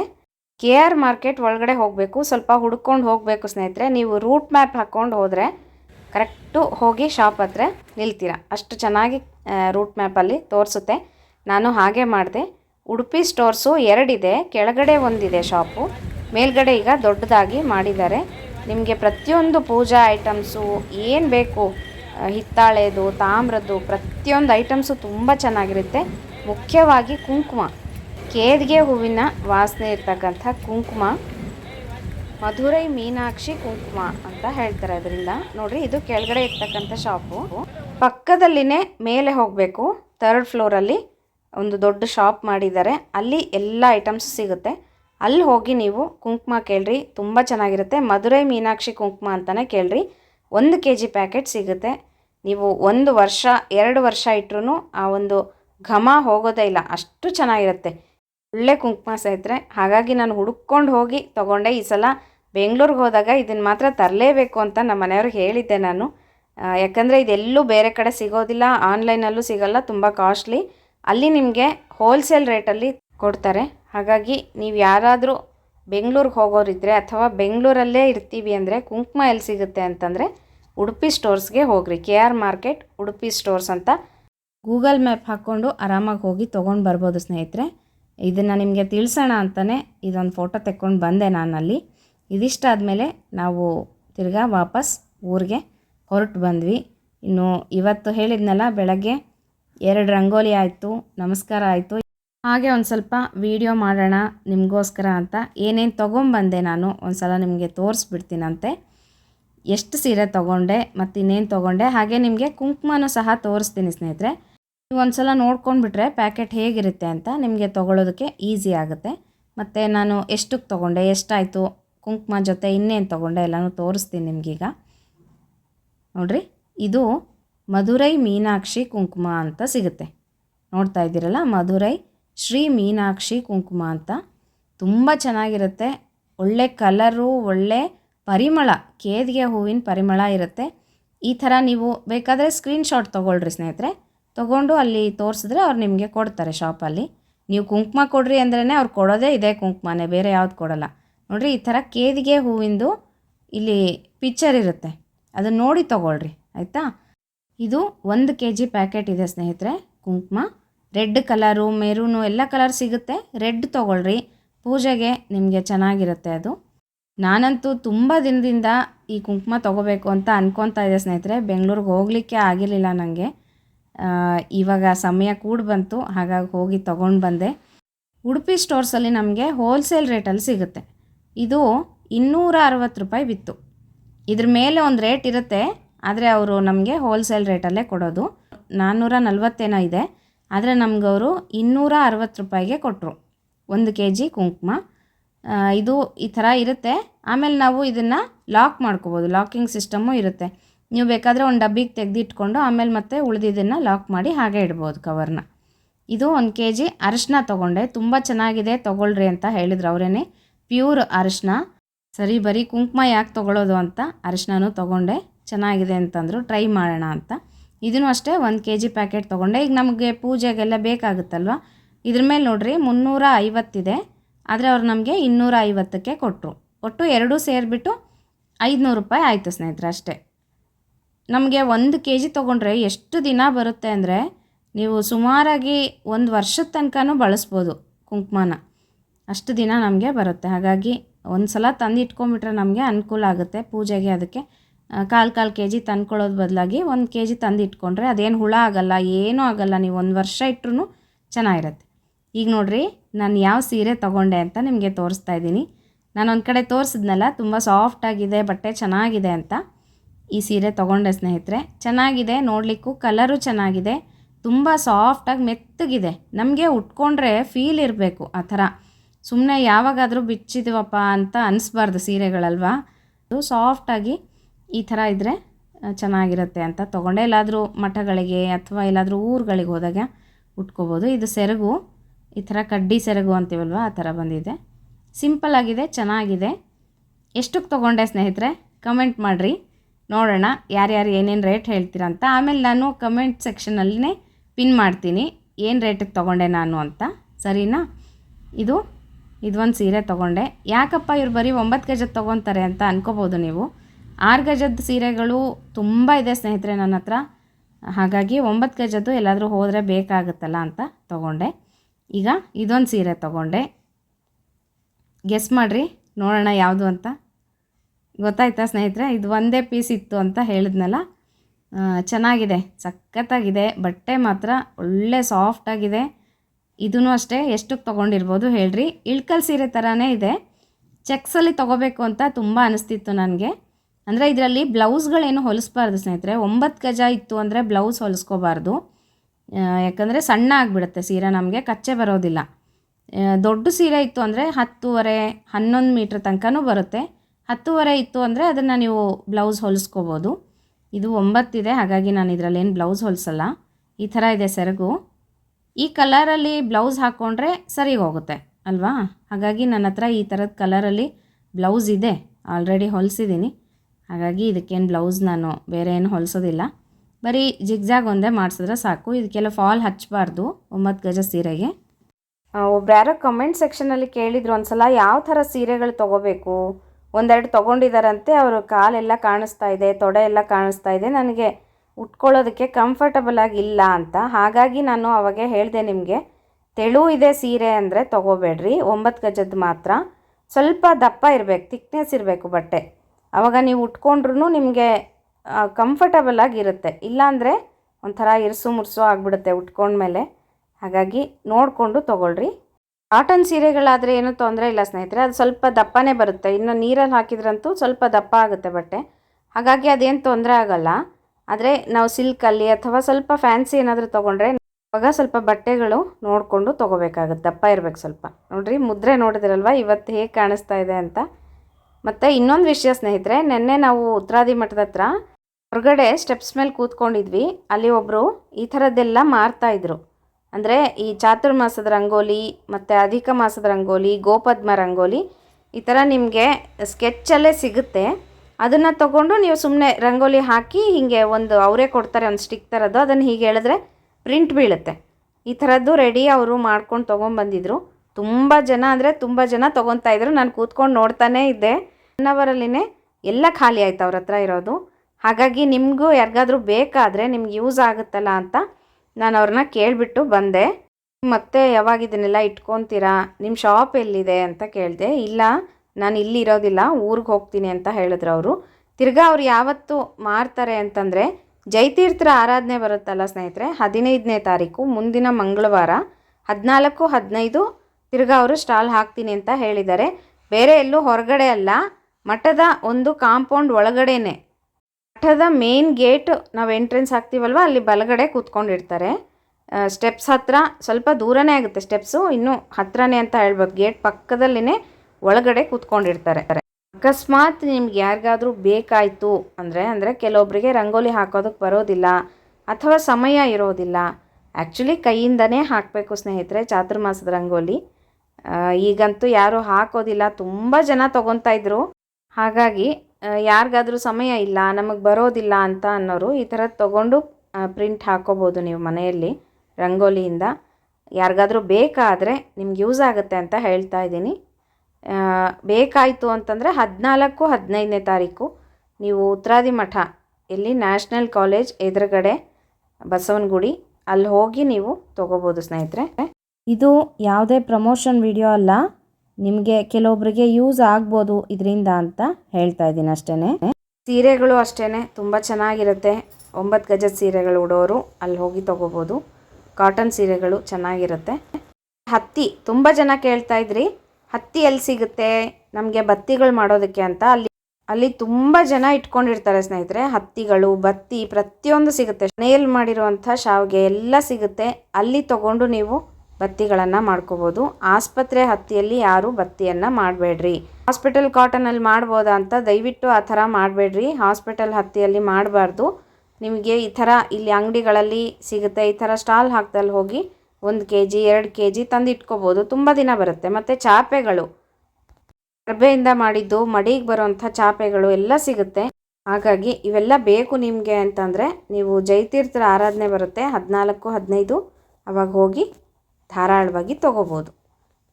ಕೆ ಆರ್ ಮಾರ್ಕೆಟ್ ಒಳಗಡೆ ಹೋಗಬೇಕು. ಸ್ವಲ್ಪ ಹುಡ್ಕೊಂಡು ಹೋಗಬೇಕು ಸ್ನೇಹಿತರೆ. ನೀವು ರೂಟ್ ಮ್ಯಾಪ್ ಹಾಕ್ಕೊಂಡು ಹೋದರೆ ಕರೆಕ್ಟು ಹೋಗಿ ಶಾಪ್ ಹತ್ರ ನಿಲ್ತೀರ. ಅಷ್ಟು ಚೆನ್ನಾಗಿ ರೂಟ್ ಮ್ಯಾಪಲ್ಲಿ ತೋರಿಸುತ್ತೆ. ನಾನು ಹಾಗೆ ಮಾಡಿದೆ. ಉಡುಪಿ ಸ್ಟೋರ್ಸು ಎರಡಿದೆ, ಕೆಳಗಡೆ ಒಂದಿದೆ ಶಾಪು. ಮೇಲ್ಗಡೆ ಈಗ ದೊಡ್ಡದಾಗಿ ಮಾಡಿದ್ದಾರೆ. ನಿಮಗೆ ಪ್ರತಿಯೊಂದು ಪೂಜಾ ಐಟಮ್ಸು ಏನು ಬೇಕು ಹಿತ್ತಾಳೆದು, ತಾಮ್ರದ್ದು, ಪ್ರತಿಯೊಂದು ಐಟಮ್ಸು ತುಂಬ ಚೆನ್ನಾಗಿರುತ್ತೆ. ಮುಖ್ಯವಾಗಿ ಕುಂಕುಮ. ಕೇದಿಗೆ ಹೂವಿನ ವಾಸನೆ ಇರ್ತಕ್ಕಂಥ ಕುಂಕುಮ. ಮಧುರೈ ಮೀನಾಕ್ಷಿ ಕುಂಕುಮ ಅಂತ ಹೇಳ್ತಾರೆ ಅದರಿಂದ. ನೋಡ್ರಿ, ಇದು ಕೆಳಗಡೆ ಇರ್ತಕ್ಕಂಥ ಶಾಪು. ಪಕ್ಕದಲ್ಲಿನೇ ಮೇಲೆ ಹೋಗಬೇಕು ಥರ್ಡ್ ಫ್ಲೋರಲ್ಲಿ ಒಂದು ದೊಡ್ಡ ಶಾಪ್ ಮಾಡಿದ್ದಾರೆ. ಅಲ್ಲಿ ಎಲ್ಲ ಐಟಮ್ಸ್ ಸಿಗುತ್ತೆ. ಅಲ್ಲಿ ಹೋಗಿ ನೀವು ಕುಂಕುಮ ಕೇಳ್ರಿ, ತುಂಬ ಚೆನ್ನಾಗಿರುತ್ತೆ. ಮಧುರೈ ಮೀನಾಕ್ಷಿ ಕುಂಕುಮ ಅಂತಾನೆ ಕೇಳ್ರಿ. ಒಂದು ಕೆ ಜಿ ಪ್ಯಾಕೆಟ್ ಸಿಗುತ್ತೆ. ನೀವು ಒಂದು ವರ್ಷ, ಎರಡು ವರ್ಷ ಇಟ್ಟರು ಆ ಒಂದು ಘಮ ಹೋಗೋದೇ ಇಲ್ಲ. ಅಷ್ಟು ಚೆನ್ನಾಗಿರುತ್ತೆ. ಒಳ್ಳೆ ಕುಂಕುಮ ಸ್ನೇಹಿತರೆ, ಹಾಗಾಗಿ ನಾನು ಹುಡುಕೊಂಡು ಹೋಗಿ ತೊಗೊಂಡೆ ಈ ಸಲ. ಬೆಂಗಳೂರಿಗೆ ಹೋದಾಗ ಇದನ್ನು ಮಾತ್ರ ತರಲೇಬೇಕು ಅಂತ ನಮ್ಮ ಮನೆಯವ್ರಿಗೆ ಹೇಳಿದ್ದೆ ನಾನು. ಯಾಕಂದರೆ ಇದೆಲ್ಲೂ ಬೇರೆ ಕಡೆ ಸಿಗೋದಿಲ್ಲ, ಆನ್ಲೈನಲ್ಲೂ ಸಿಗೋಲ್ಲ, ತುಂಬ ಕಾಸ್ಟ್ಲಿ. ಅಲ್ಲಿ ನಿಮಗೆ ಹೋಲ್ಸೇಲ್ ರೇಟಲ್ಲಿ ಕೊಡ್ತಾರೆ. ಹಾಗಾಗಿ ನೀವು ಯಾರಾದರೂ ಬೆಂಗಳೂರಿಗೆ ಹೋಗೋರಿದ್ದರೆ ಅಥವಾ ಬೆಂಗಳೂರಲ್ಲೇ ಇರ್ತೀವಿ ಅಂದರೆ ಕುಂಕುಮ ಎಲ್ಲಿ ಸಿಗುತ್ತೆ ಅಂತಂದರೆ ಉಡುಪಿ ಸ್ಟೋರ್ಸ್ಗೆ ಹೋಗ್ರಿ. K R market, Udupi stores ಅಂತ ಗೂಗಲ್ ಮ್ಯಾಪ್ ಹಾಕ್ಕೊಂಡು ಆರಾಮಾಗಿ ಹೋಗಿ ತೊಗೊಂಡು ಬರ್ಬೋದು ಸ್ನೇಹಿತರೆ. ಇದನ್ನು ನಿಮಗೆ ತಿಳಿಸೋಣ ಅಂತಲೇ ಇದೊಂದು ಫೋಟೋ ತೆಕ್ಕೊಂಡು ಬಂದೆ ನಾನಲ್ಲಿ. ಇದಿಷ್ಟಾದಮೇಲೆ ನಾವು ತಿರ್ಗಾ ವಾಪಸ್ ಊರಿಗೆ ಹೊರಟು ಬಂದ್ವಿ. ಇನ್ನು ಇವತ್ತು ಹೇಳಿದ್ನಲ್ಲ, ಬೆಳಗ್ಗೆ ಎರಡು ರಂಗೋಲಿ ಆಯಿತು, ನಮಸ್ಕಾರ ಆಯಿತು. ಹಾಗೆ ಒಂದು ಸ್ವಲ್ಪ ವಿಡಿಯೋ ಮಾಡೋಣ ನಿಮಗೋಸ್ಕರ ಅಂತ. ಏನೇನು ತೊಗೊಂಬಂದೆ ನಾನು ಒಂದು ಸಲ ನಿಮಗೆ ತೋರಿಸ್ಬಿಡ್ತೀನಂತೆ. ಎಷ್ಟು ಸೀರೆ ತೊಗೊಂಡೆ ಮತ್ತು ಇನ್ನೇನು ತೊಗೊಂಡೆ, ಹಾಗೆ ನಿಮಗೆ ಕುಂಕುಮನೂ ಸಹ ತೋರಿಸ್ತೀನಿ ಸ್ನೇಹಿತರೆ. ನೀವು ಒಂದು ಸಲ ನೋಡ್ಕೊಂಡ್ಬಿಟ್ರೆ ಪ್ಯಾಕೆಟ್ ಹೇಗಿರುತ್ತೆ ಅಂತ ನಿಮಗೆ ತೊಗೊಳೋದಕ್ಕೆ ಈಸಿ ಆಗುತ್ತೆ. ಮತ್ತು ನಾನು ಎಷ್ಟಕ್ಕೆ ತೊಗೊಂಡೆ, ಎಷ್ಟಾಯಿತು ಕುಂಕುಮ ಜೊತೆ ಇನ್ನೇನು ತೊಗೊಂಡೆ ಎಲ್ಲನೂ ತೋರಿಸ್ತೀನಿ ನಿಮಗೀಗ. ನೋಡ್ರಿ, ಇದು ಮಧುರೈ ಮೀನಾಕ್ಷಿ ಕುಂಕುಮ ಅಂತ ಸಿಗುತ್ತೆ. ನೋಡ್ತಾ ಇದ್ದೀರಲ್ಲ, ಮಧುರೈ ಶ್ರೀ ಮೀನಾಕ್ಷಿ ಕುಂಕುಮ ಅಂತ. ತುಂಬ ಚೆನ್ನಾಗಿರುತ್ತೆ, ಒಳ್ಳೆ ಕಲರು, ಒಳ್ಳೆ ಪರಿಮಳ, ಕೇದಿಗೆ ಹೂವಿನ ಪರಿಮಳ ಇರುತ್ತೆ. ಈ ಥರ ನೀವು ಬೇಕಾದರೆ ಸ್ಕ್ರೀನ್ಶಾಟ್ ತೊಗೊಳ್ರಿ ಸ್ನೇಹಿತರೆ. ತೊಗೊಂಡು ಅಲ್ಲಿ ತೋರಿಸಿದ್ರೆ ಅವ್ರು ನಿಮಗೆ ಕೊಡ್ತಾರೆ ಶಾಪಲ್ಲಿ ನೀವು ಕುಂಕುಮ ಕೊಡ್ರಿ ಅಂದ್ರೇ ಅವ್ರು ಕೊಡೋದೇ ಇದೆ ಕುಂಕುಮನೇ, ಬೇರೆ ಯಾವ್ದು ಕೊಡೋಲ್ಲ. ನೋಡಿರಿ ಈ ಥರ ಕೇದಿಗೆ ಹೂವಿಂದು ಇಲ್ಲಿ ಪಿಚ್ಚರ್ ಇರುತ್ತೆ. ಅದನ್ನು ನೋಡಿ ತೊಗೊಳ್ರಿ, ಆಯಿತಾ? ಇದು ಒಂದು ಕೆ ಜಿ ಪ್ಯಾಕೆಟ್ ಇದೆ ಸ್ನೇಹಿತರೆ, ಕುಂಕುಮ. ರೆಡ್ ಕಲರು ಮೆರೂನು ಎಲ್ಲ ಕಲರ್ ಸಿಗುತ್ತೆ. ರೆಡ್ ತೊಗೊಳ್ರಿ. ಪೂಜೆಗೆ ನಿಮಗೆ ಚೆನ್ನಾಗಿರುತ್ತೆ ಅದು. ನಾನಂತೂ ತುಂಬ ದಿನದಿಂದ ಈ ಕುಂಕುಮ ತೊಗೋಬೇಕು ಅಂತ ಅನ್ಕೊತಾ ಇದೆ ಸ್ನೇಹಿತರೆ. ಬೆಂಗಳೂರಿಗೆ ಹೋಗಲಿಕ್ಕೆ ಆಗಿರಲಿಲ್ಲ ನನಗೆ ಇವಾಗ ಸಮಯ ಕೂಡ ಬಂತು, ಹಾಗಾಗಿ ಹೋಗಿ ತೊಗೊಂಡು ಬಂದೆ. ಉಡುಪಿ ಸ್ಟೋರ್ಸಲ್ಲಿ ನಮಗೆ ಹೋಲ್ಸೇಲ್ ರೇಟಲ್ಲಿ ಸಿಗುತ್ತೆ. ಇದು ಇನ್ನೂರ ಅರವತ್ತು ರೂಪಾಯಿ ಬಿತ್ತು. ಇದ್ರ ಮೇಲೆ ಒಂದು ರೇಟ್ ಇರುತ್ತೆ, ಆದರೆ ಅವರು ನಮಗೆ ಹೋಲ್ಸೇಲ್ ರೇಟಲ್ಲೇ ಕೊಡೋದು. ನಾನ್ನೂರ ನಲ್ವತ್ತೇನೋ ಇದೆ, ಆದರೆ ನಮ್ಗೆ ಅವರು ಇನ್ನೂರ ಅರವತ್ತು ರೂಪಾಯಿಗೆ ಕೊಟ್ಟರು ಒಂದು ಕೆ ಜಿ ಕುಂಕುಮ ಇದು ಈ ಥರ ಇರುತ್ತೆ. ಆಮೇಲೆ ನಾವು ಇದನ್ನು ಲಾಕ್ ಮಾಡ್ಕೋಬೋದು. ಲಾಕಿಂಗ್ ಸಿಸ್ಟಮು ಇರುತ್ತೆ. ನೀವು ಬೇಕಾದರೆ ಒಂದು ಡಬ್ಬಿಗೆ ತೆಗೆದಿಟ್ಕೊಂಡು ಆಮೇಲೆ ಮತ್ತೆ ಉಳಿದಿದ್ದನ್ನು ಲಾಕ್ ಮಾಡಿ ಹಾಗೆ ಇಡ್ಬೋದು ಕವರ್ನ ಇದು ಒಂದು ಕೆ ಜಿ ಅರಶಿನ ತೊಗೊಂಡೆ. ತುಂಬ ಚೆನ್ನಾಗಿದೆ, ತೊಗೊಳ್ರಿ ಅಂತ ಹೇಳಿದ್ರು ಅವರೇನೆ. ಪ್ಯೂರ್ ಅರಿಶಿನ ಸರಿ, ಬರೀ ಕುಂಕುಮ ಯಾಕೆ ತೊಗೊಳೋದು ಅಂತ ಅರಿಶಿನೂ ತೊಗೊಂಡೆ. ಚೆನ್ನಾಗಿದೆ ಅಂತಂದರು ಟ್ರೈ ಮಾಡೋಣ ಅಂತ. ಇದನ್ನು ಅಷ್ಟೇ ಒಂದು ಕೆ ಜಿ ಪ್ಯಾಕೆಟ್ ತೊಗೊಂಡೆ. ಈಗ ನಮಗೆ ಪೂಜೆಗೆಲ್ಲ ಬೇಕಾಗುತ್ತಲ್ವ? ಇದ್ರ ಮೇಲೆ ನೋಡಿರಿ ಮುನ್ನೂರ ಐವತ್ತಿದೆ ಆದರೆ ಅವ್ರು ನಮಗೆ ಇನ್ನೂರ ಐವತ್ತಕ್ಕೆ ಕೊಟ್ಟರು ಒಟ್ಟು ಎರಡೂ ಸೇರಿಬಿಟ್ಟು ಐದುನೂರು ರೂಪಾಯಿ ಆಯಿತು ಸ್ನೇಹಿತರೆ ಅಷ್ಟೇ. ನಮಗೆ ಒಂದು ಕೆ ಜಿ ತೊಗೊಂಡ್ರೆ ಎಷ್ಟು ದಿನ ಬರುತ್ತೆ ಅಂದರೆ ನೀವು ಸುಮಾರಾಗಿ ಒಂದು ವರ್ಷದ ತನಕನೂ ಬಳಸ್ಬೋದು ಕುಂಕುಮನ. ಅಷ್ಟು ದಿನ ನಮಗೆ ಬರುತ್ತೆ. ಹಾಗಾಗಿ ಒಂದು ಸಲ ತಂದಿಟ್ಕೊಂಬಿಟ್ರೆ ನಮಗೆ ಅನುಕೂಲ ಆಗುತ್ತೆ ಪೂಜೆಗೆ ಅದಕ್ಕೆ. ಕಾಲು ಕಾಲು ಕೆ ಜಿ ತಂದ್ಕೊಳ್ಳೋದು ಬದಲಾಗಿ ಒಂದು ಕೆ ಜಿ ತಂದು ಅದೇನು ಹುಳ ಆಗಲ್ಲ, ಏನೂ ಆಗಲ್ಲ, ನೀವು ಒಂದು ವರ್ಷ ಇಟ್ಟರು ಚೆನ್ನಾಗಿರುತ್ತೆ. ಈಗ ನೋಡಿರಿ, ನಾನು ಯಾವ ಸೀರೆ ತೊಗೊಂಡೆ ಅಂತ ನಿಮಗೆ ತೋರಿಸ್ತಾ ಇದ್ದೀನಿ. ನಾನು ಒಂದು ಕಡೆ ತೋರಿಸಿದ್ನಲ್ಲ, ತುಂಬ ಸಾಫ್ಟಾಗಿದೆ ಬಟ್ಟೆ ಚೆನ್ನಾಗಿದೆ ಅಂತ. ಈ ಸೀರೆ ತೊಗೊಂಡೆ ಸ್ನೇಹಿತರೆ, ಚೆನ್ನಾಗಿದೆ, ನೋಡಲಿಕ್ಕೂ ಕಲರು ಚೆನ್ನಾಗಿದೆ, ತುಂಬ ಸಾಫ್ಟಾಗಿ ಮೆತ್ತಗಿದೆ. ನಮಗೆ ಉಟ್ಕೊಂಡ್ರೆ ಫೀಲ್ ಇರಬೇಕು ಆ ಥರ. ಸುಮ್ಮನೆ ಯಾವಾಗಾದರೂ ಬಿಚ್ಚಿದ್ವಪ್ಪ ಅಂತ ಅನಿಸ್ಬಾರ್ದು ಸೀರೆಗಳಲ್ವಾ? ಅದು ಸಾಫ್ಟಾಗಿ ಈ ಥರ ಇದ್ದರೆ ಚೆನ್ನಾಗಿರುತ್ತೆ ಅಂತ ತೊಗೊಂಡೆ. ಎಲ್ಲಾದರೂ ಮಠಗಳಿಗೆ ಅಥವಾ ಎಲ್ಲಾದರೂ ಊರುಗಳಿಗೆ ಹೋದಾಗ ಉಟ್ಕೋಬೋದು. ಇದು ಸೆರಗು, ಈ ಥರ ಕಡ್ಡಿ ಸೆರಗು ಅಂತೀವಲ್ವ, ಆ ಥರ ಬಂದಿದೆ. ಸಿಂಪಲ್ ಆಗಿದೆ, ಚೆನ್ನಾಗಿದೆ. ಎಷ್ಟಕ್ಕೆ ತೊಗೊಂಡೆ ಸ್ನೇಹಿತರೆ? ಕಮೆಂಟ್ ಮಾಡಿರಿ. ನೋಡೋಣ ಯಾರ್ಯಾರು ಏನೇನು ರೇಟ್ ಹೇಳ್ತೀರಾ ಅಂತ. ಆಮೇಲೆ ನಾನು ಕಮೆಂಟ್ ಸೆಕ್ಷನಲ್ಲೇ ಪಿನ್ ಮಾಡ್ತೀನಿ. ಏನು ರೇಟಿಗೆ ತೊಗೊಂಡೆ ನಾನು ಅಂತ. ಸರಿನಾ? ಇದು ಇದೊಂದು ಸೀರೆ ತೊಗೊಂಡೆ. ಯಾಕಪ್ಪ ಇವ್ರು ಬರೀ ಒಂಬತ್ತು ಗಜದ ತೊಗೊತಾರೆ ಅಂತ ಅನ್ಕೋಬೋದು ನೀವು. ಆರು ಗಜದ ಸೀರೆಗಳು ತುಂಬ ಇದೆ ಸ್ನೇಹಿತರೆ ನನ್ನ ಹತ್ರ. ಹಾಗಾಗಿ ಒಂಬತ್ತು ಗಜದ್ದು ಎಲ್ಲಾದರೂ ಹೋದರೆ ಬೇಕಾಗುತ್ತಲ್ಲ ಅಂತ ತೊಗೊಂಡೆ. ಈಗ ಇದೊಂದು ಸೀರೆ ತೊಗೊಂಡೆ. ಗೆಸ್ ಮಾಡಿರಿ, ನೋಡೋಣ ಯಾವುದು ಅಂತ. ಗೊತ್ತಾಯ್ತಾ ಸ್ನೇಹಿತರೆ? ಇದು ಒಂದೇ ಪೀಸ್ ಇತ್ತು ಅಂತ ಹೇಳಿದ್ನಲ್ಲ. ಚೆನ್ನಾಗಿದೆ, ಸಖತ್ತಾಗಿದೆ, ಬಟ್ಟೆ ಮಾತ್ರ ಒಳ್ಳೆ ಸಾಫ್ಟಾಗಿದೆ ಇದೂ ಅಷ್ಟೇ, ಎಷ್ಟಕ್ಕೆ ತೊಗೊಂಡಿರ್ಬೋದು ಹೇಳ್ರಿ. ಇಳ್ಕಲ್ ಸೀರೆ ಥರನೇ ಇದೆ. ಚೆಕ್ಸಲ್ಲಿ ತೊಗೋಬೇಕು ಅಂತ ತುಂಬ ಅನಿಸ್ತಿತ್ತು ನನಗೆ. ಅಂದರೆ ಇದರಲ್ಲಿ ಬ್ಲೌಸ್ಗಳೇನು ಹೊಲಿಸ್ಬಾರ್ದು ಸ್ನೇಹಿತರೆ. ಒಂಬತ್ತು ಗಜ ಇತ್ತು ಅಂದರೆ ಬ್ಲೌಸ್ ಹೊಲಿಸ್ಕೋಬಾರ್ದು. ಯಾಕಂದರೆ ಸಣ್ಣ ಆಗಿಬಿಡುತ್ತೆ ಸೀರೆ ನಮಗೆ, ಕಚ್ಚೆ ಬರೋದಿಲ್ಲ. ದೊಡ್ಡ ಸೀರೆ ಇತ್ತು ಅಂದರೆ ಹತ್ತುವರೆ, ಹನ್ನೊಂದು ಮೀಟ್ರ್ ತನಕನೂ ಬರುತ್ತೆ. ಹತ್ತುವರೆ ಇತ್ತು ಅಂದರೆ ಅದನ್ನು ನೀವು ಬ್ಲೌಸ್ ಹೊಲಿಸ್ಕೋಬೋದು. ಇದು ಒಂಬತ್ತಿದೆ, ಹಾಗಾಗಿ ನಾನು ಇದರಲ್ಲಿ ಏನು ಬ್ಲೌಸ್ ಹೊಲಿಸಲ್ಲ. ಈ ಥರ ಇದೆ ಸೆರಗು. ಈ ಕಲರಲ್ಲಿ ಬ್ಲೌಸ್ ಹಾಕ್ಕೊಂಡ್ರೆ ಸರಿ ಹೋಗುತ್ತೆ, ಅಲ್ವಾ? ಹಾಗಾಗಿ ನನ್ನ ಹತ್ರ ಈ ಥರದ ಕಲರಲ್ಲಿ ಬ್ಲೌಸ್ ಇದೆ, ಆಲ್ರೆಡಿ ಹೊಲಿಸಿದ್ದೀನಿ. ಹಾಗಾಗಿ ಇದಕ್ಕೇನು ಬ್ಲೌಸ್ ನಾನು ಬೇರೆ ಏನು ಹೊಲಿಸೋದಿಲ್ಲ. ಬರೀ ಜಿಗ್ಜಾಗ್ ಒಂದೇ ಮಾಡಿಸಿದ್ರೆ ಸಾಕು. ಇದಕ್ಕೆಲ್ಲ ಫಾಲ್ ಹಚ್ಚಬಾರ್ದು ಒಂಬತ್ತು ಗಜ ಸೀರೆಗೆ. ಒಬ್ರು ಕಮೆಂಟ್ ಸೆಕ್ಷನಲ್ಲಿ ಕೇಳಿದ್ರು ಒಂದ್ಸಲ, ಯಾವ ಥರ ಸೀರೆಗಳು ತೊಗೋಬೇಕು? ಒಂದೆರಡು ತೊಗೊಂಡಿದ್ದಾರಂತೆ ಅವರು ಕಾಲೆಲ್ಲ ಕಾಣಿಸ್ತಾ ಇದೆ, ತೊಡೆ ಎಲ್ಲ ಕಾಣಿಸ್ತಾ ಇದೆ. ನನಗೆ ಉಟ್ಕೊಳ್ಳೋದಕ್ಕೆ ಕಂಫರ್ಟಬಲ್ ಆಗಿ ಇಲ್ಲ ಅಂತ. ಹಾಗಾಗಿ ನಾನು ಅವಾಗ ಹೇಳಿದೆ ನಿಮಗೆ, ತೆಳು ಇದೆ ಸೀರೆ ಅಂದರೆ ತೊಗೋಬೇಡ್ರಿ, ಒಂಬತ್ತು ಗಜದ ಮಾತ್ರ. ಸ್ವಲ್ಪ ದಪ್ಪ ಇರಬೇಕು ತಿಕ್ನೆಸ್ ಇರಬೇಕು ಬಟ್ಟೆ. ಆವಾಗ ನೀವು ಉಟ್ಕೊಂಡ್ರೂ ನಿಮಗೆ ಕಂಫರ್ಟಬಲ್ ಆಗಿರುತ್ತೆ ಇಲ್ಲಾಂದರೆ ಒಂಥರ ಇರುಸು ಮುರ್ಸು ಆಗಿಬಿಡುತ್ತೆ ಉಟ್ಕೊಂಡ್ಮೇಲೆ. ಹಾಗಾಗಿ ನೋಡಿಕೊಂಡು ತೊಗೊಳ್ರಿ. ಕಾಟನ್ ಸೀರೆಗಳಾದರೆ ಏನೂ ತೊಂದರೆ ಇಲ್ಲ ಸ್ನೇಹಿತರೆ, ಅದು ಸ್ವಲ್ಪ ದಪ್ಪನೇ ಬರುತ್ತೆ. ಇನ್ನು ನೀರಲ್ಲಿ ಹಾಕಿದ್ರಂತೂ ಸ್ವಲ್ಪ ದಪ್ಪ ಆಗುತ್ತೆ ಬಟ್ಟೆ. ಹಾಗಾಗಿ ಅದೇನು ತೊಂದರೆ ಆಗಲ್ಲ. ಆದರೆ ನಾವು ಸಿಲ್ಕಲ್ಲಿ ಅಥವಾ ಸ್ವಲ್ಪ ಫ್ಯಾನ್ಸಿ ಏನಾದರೂ ತೊಗೊಂಡ್ರೆ ಅವಾಗ ಸ್ವಲ್ಪ ಬಟ್ಟೆಗಳು ನೋಡಿಕೊಂಡು ತೊಗೋಬೇಕಾಗುತ್ತೆ. ದಪ್ಪ ಇರಬೇಕು ಸ್ವಲ್ಪ. ನೋಡಿರಿ, ಮುದ್ರೆ ನೋಡಿದ್ರಲ್ವ? ಇವತ್ತು ಹೇಗೆ ಕಾಣಿಸ್ತಾ ಇದೆ ಅಂತ. ಮತ್ತು ಇನ್ನೊಂದು ವಿಷಯ ಸ್ನೇಹಿತರೆ, ನಿನ್ನೆ ನಾವು ಉತ್ತರಾದಿ ಮಠದ ಹತ್ರ ಹೊರಗಡೆ ಸ್ಟೆಪ್ಸ್ ಮೇಲೆ ಕೂತ್ಕೊಂಡಿದ್ವಿ. ಅಲ್ಲಿ ಒಬ್ಬರು ಈ ಥರದ್ದೆಲ್ಲ ಮಾರ್ತಾಯಿದ್ರು ಅಂದರೆ ಈ ಚಾತುರ್ಮಾಸದ ರಂಗೋಲಿ, ಮತ್ತು ಅಧಿಕ ಮಾಸದ ರಂಗೋಲಿ, ಗೋಪದ್ಮ ರಂಗೋಲಿ, ಈ ಥರ ನಿಮಗೆ ಸ್ಕೆಚ್ಚಲ್ಲೇ ಸಿಗುತ್ತೆ. ಅದನ್ನು ತೊಗೊಂಡು ನೀವು ಸುಮ್ಮನೆ ರಂಗೋಲಿ ಹಾಕಿ ಹೀಗೆ ಒಂದು ಅವರೇ ಕೊಡ್ತಾರೆ, ಒಂದು ಸ್ಟಿಕ್ ಥರದ್ದು ಅದನ್ನು ಹೀಗೆ ಹೇಳಿದ್ರೆ ಪ್ರಿಂಟ್ ಬೀಳುತ್ತೆ. ಈ ಥರದ್ದು ರೆಡಿ ಅವರು ಮಾಡ್ಕೊಂಡು ತೊಗೊಂಬಂದಿದ್ರು ತುಂಬ ಜನ ಅಂದರೆ ತುಂಬ ಜನ ತೊಗೊತಾ ಇದ್ರು. ನಾನು ಕೂತ್ಕೊಂಡು ನೋಡ್ತಾನೇ ಇದ್ದೆ. ಒನ್ ಎಲ್ಲ ಖಾಲಿ ಆಯ್ತು ಅವ್ರ ಹತ್ರ ಇರೋದು. ಹಾಗಾಗಿ ನಿಮಗೂ ಯಾರಿಗಾದರೂ ಬೇಕಾದರೆ ನಿಮ್ಗೆ ಯೂಸ್ ಆಗುತ್ತಲ್ಲ ಅಂತ ನಾನು ಅವ್ರನ್ನ ಕೇಳಿಬಿಟ್ಟು ಬಂದೆ. ಮತ್ತೆ ಯಾವಾಗ ಇದನ್ನೆಲ್ಲ ಇಟ್ಕೊತೀರಾ? ನಿಮ್ಮ ಶಾಪ್ ಎಲ್ಲಿದೆ ಅಂತ ಕೇಳಿದೆ. ಇಲ್ಲ ನಾನು ಇಲ್ಲಿ ಇರೋದಿಲ್ಲ, ಊರಿಗೆ ಹೋಗ್ತೀನಿ ಅಂತ ಹೇಳಿದ್ರು ಅವರು. ತಿರ್ಗಾ ಅವ್ರು ಯಾವತ್ತು ಮಾರ್ತಾರೆ ಅಂತಂದರೆ, ಜೈತೀರ್ಥರ ಆರಾಧನೆ ಬರುತ್ತಲ್ಲ ಸ್ನೇಹಿತರೆ, ಹದಿನೈದನೇ ತಾರೀಕು, ಮುಂದಿನ ಮಂಗಳವಾರ, ಹದಿನಾಲ್ಕು, ಹದಿನೈದು, ತಿರ್ಗಾ ಅವರು ಸ್ಟಾಲ್ ಹಾಕ್ತೀನಿ ಅಂತ ಹೇಳಿದ್ದಾರೆ. ಬೇರೆ ಎಲ್ಲೂ ಹೊರಗಡೆ ಅಲ್ಲ, ಮಠದ ಒಂದು ಕಾಂಪೌಂಡ್ ಒಳಗಡೆನೆ. ಮಠದ ಮೇನ್ ಗೇಟ್ ನಾವು ಎಂಟ್ರೆನ್ಸ್ ಹಾಕ್ತೀವಲ್ವ, ಅಲ್ಲಿ ಬಲಗಡೆ ಕೂತ್ಕೊಂಡಿರ್ತಾರೆ. ಸ್ಟೆಪ್ಸ್ ಹತ್ರ ಸ್ವಲ್ಪ ದೂರನೇ ಆಗುತ್ತೆ ಸ್ಟೆಪ್ಸು, ಇನ್ನೂ ಹತ್ರನೇ ಅಂತ ಹೇಳ್ಬೋದು. ಗೇಟ್ ಪಕ್ಕದಲ್ಲಿನೇ ಒಳಗಡೆ ಕೂತ್ಕೊಂಡಿರ್ತಾರೆ. ಅಕಸ್ಮಾತ್ ನಿಮ್ಗೆ ಯಾರಿಗಾದ್ರೂ ಬೇಕಾಯಿತು ಅಂದರೆ ಅಂದರೆ ಕೆಲವೊಬ್ಬರಿಗೆ ರಂಗೋಲಿ ಹಾಕೋದಕ್ಕೆ ಬರೋದಿಲ್ಲ ಅಥವಾ ಸಮಯ ಇರೋದಿಲ್ಲ. ಆ್ಯಕ್ಚುಲಿ ಕೈಯಿಂದನೇ ಹಾಕಬೇಕು ಸ್ನೇಹಿತರೆ ಚಾತುರ್ಮಾಸದ ರಂಗೋಲಿ. ಈಗಂತೂ ಯಾರೂ ಹಾಕೋದಿಲ್ಲ, ತುಂಬ ಜನ ಇದ್ರು. ಹಾಗಾಗಿ ಯಾರಿಗಾದರೂ ಸಮಯ ಇಲ್ಲ, ನಮಗೆ ಬರೋದಿಲ್ಲ ಅಂತ ಅನ್ನೋರು ಈ ಥರ ತೊಗೊಂಡು ಪ್ರಿಂಟ್ ಹಾಕೋಬೋದು ನೀವು ಮನೆಯಲ್ಲಿ ರಂಗೋಲಿಯಿಂದ. ಯಾರಿಗಾದರೂ ಬೇಕಾದರೆ ನಿಮ್ಗೆ ಯೂಸ್ ಆಗುತ್ತೆ ಅಂತ ಹೇಳ್ತಾ ಇದ್ದೀನಿ. ಬೇಕಾಯಿತು ಅಂತಂದರೆ ಹದಿನಾಲ್ಕು, ಹದಿನೈದನೇ ತಾರೀಕು ನೀವು ಉತ್ತರಾದಿ ಮಠ, ಇಲ್ಲಿ ನ್ಯಾಷನಲ್ ಕಾಲೇಜ್ ಎದುರುಗಡೆ ಬಸವನಗುಡಿ, ಅಲ್ಲಿ ಹೋಗಿ ನೀವು ತೊಗೋಬೋದು ಸ್ನೇಹಿತರೆ. ಇದು ಯಾವುದೇ ಪ್ರಮೋಷನ್ ವಿಡಿಯೋ ಅಲ್ಲ, ನಿಮಗೆ ಕೆಲವೊಬ್ಬರಿಗೆ ಯೂಸ್ ಆಗ್ಬೋದು ಇದರಿಂದ ಅಂತ ಹೇಳ್ತಾ ಇದ್ದೀನಿ ಅಷ್ಟೇ ಸೀರೆಗಳು ಅಷ್ಟೇ ತುಂಬ ಚೆನ್ನಾಗಿರುತ್ತೆ. ಒಂಬತ್ತು ಗಜದ ಸೀರೆಗಳು ಉಡೋರು, ಅಲ್ಲಿ ಹೋಗಿ ತೊಗೋಬೋದು. ಕಾಟನ್ ಸೀರೆಗಳು ಚೆನ್ನಾಗಿರುತ್ತೆ. ಹತ್ತಿ, ತುಂಬ ಜನ ಕೇಳ್ತಾ ಇದ್ರಿ ಹತ್ತಿ ಎಲ್ಲಿ ಸಿಗುತ್ತೆ, ನಮಗೆ ಬತ್ತಿಗಳು ಮಾಡೋದಕ್ಕೆ ಅಂತ ಅಲ್ಲಿ ಅಲ್ಲಿ ತುಂಬ ಜನ ಇಟ್ಕೊಂಡಿರ್ತಾರೆ ಸ್ನೇಹಿತರೆ. ಹತ್ತಿಗಳು, ಬತ್ತಿ ಪ್ರತಿಯೊಂದು ಸಿಗುತ್ತೆ. ಮನೆಯಲ್ಲಿ ಮಾಡಿರುವಂಥ ಶಾವಿಗೆ ಎಲ್ಲ ಸಿಗುತ್ತೆ. ಅಲ್ಲಿ ತಗೊಂಡು ನೀವು ಬತ್ತಿಗಳನ್ನು ಮಾಡ್ಕೋಬೋದು. ಆಸ್ಪತ್ರೆ ಹತ್ತಿಯಲ್ಲಿ ಯಾರು ಬತ್ತಿಯನ್ನು ಮಾಡಬೇಡ್ರಿ. ಹಾಸ್ಪಿಟಲ್ ಕಾಟನಲ್ಲಿ ಮಾಡ್ಬೋದಾ ಅಂತ ದಯವಿಟ್ಟು ಆ ಥರ ಮಾಡಬೇಡ್ರಿ. ಹಾಸ್ಪಿಟಲ್ ಹತ್ತಿಯಲ್ಲಿ ಮಾಡಬಾರ್ದು. ನಿಮಗೆ ಈ ಥರ ಇಲ್ಲಿ ಅಂಗಡಿಗಳಲ್ಲಿ ಸಿಗುತ್ತೆ. ಈ ಥರ ಸ್ಟಾಲ್ ಹಾಕ್ದಲ್ಲಿ ಹೋಗಿ ಒಂದು ಕೆ ಜಿ ಎರಡು ಕೆ ಜಿ ತಂದು ಇಟ್ಕೋಬೋದು. ತುಂಬ ದಿನ ಬರುತ್ತೆ. ಮತ್ತು ಚಾಪೆಗಳು. ಅರ್ಬೆಯಿಂದ ಮಾಡಿದ್ದು, ಮಡಿಗೆ ಬರುವಂಥ ಚಾಪೆಗಳು ಎಲ್ಲ ಸಿಗುತ್ತೆ. ಹಾಗಾಗಿ ಇವೆಲ್ಲ ಬೇಕು ನಿಮಗೆ ಅಂತಂದರೆ ನೀವು ಜೈತೀರ್ಥರ ಆರಾಧನೆ ಬರುತ್ತೆ. ಹದಿನಾಲ್ಕು, ಹದಿನೈದು ಅವಾಗ ಹೋಗಿ ಧಾರಾಳವಾಗಿ ತೊಗೋಬೋದು.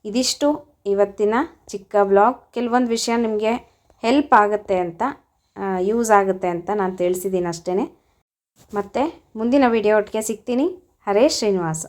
ಇದಿಷ್ಟು ಇವತ್ತಿನ ಚಿಕ್ಕ ಬ್ಲಾಗ್. ಕೆಲವೊಂದು ವಿಷಯ ನಿಮಗೆ ಹೆಲ್ಪ್ ಆಗುತ್ತೆ ಅಂತ ಯೂಸ್ ಆಗುತ್ತೆ ಅಂತ ನಾನು ತಿಳಿಸಿದ್ದೀನಿ ಅಷ್ಟೇ ಮತ್ತು ಮುಂದಿನ ವಿಡಿಯೋ ಒಟ್ಟಿಗೆ ಸಿಗ್ತೀನಿ. ಹರೇ ಶ್ರೀನಿವಾಸ.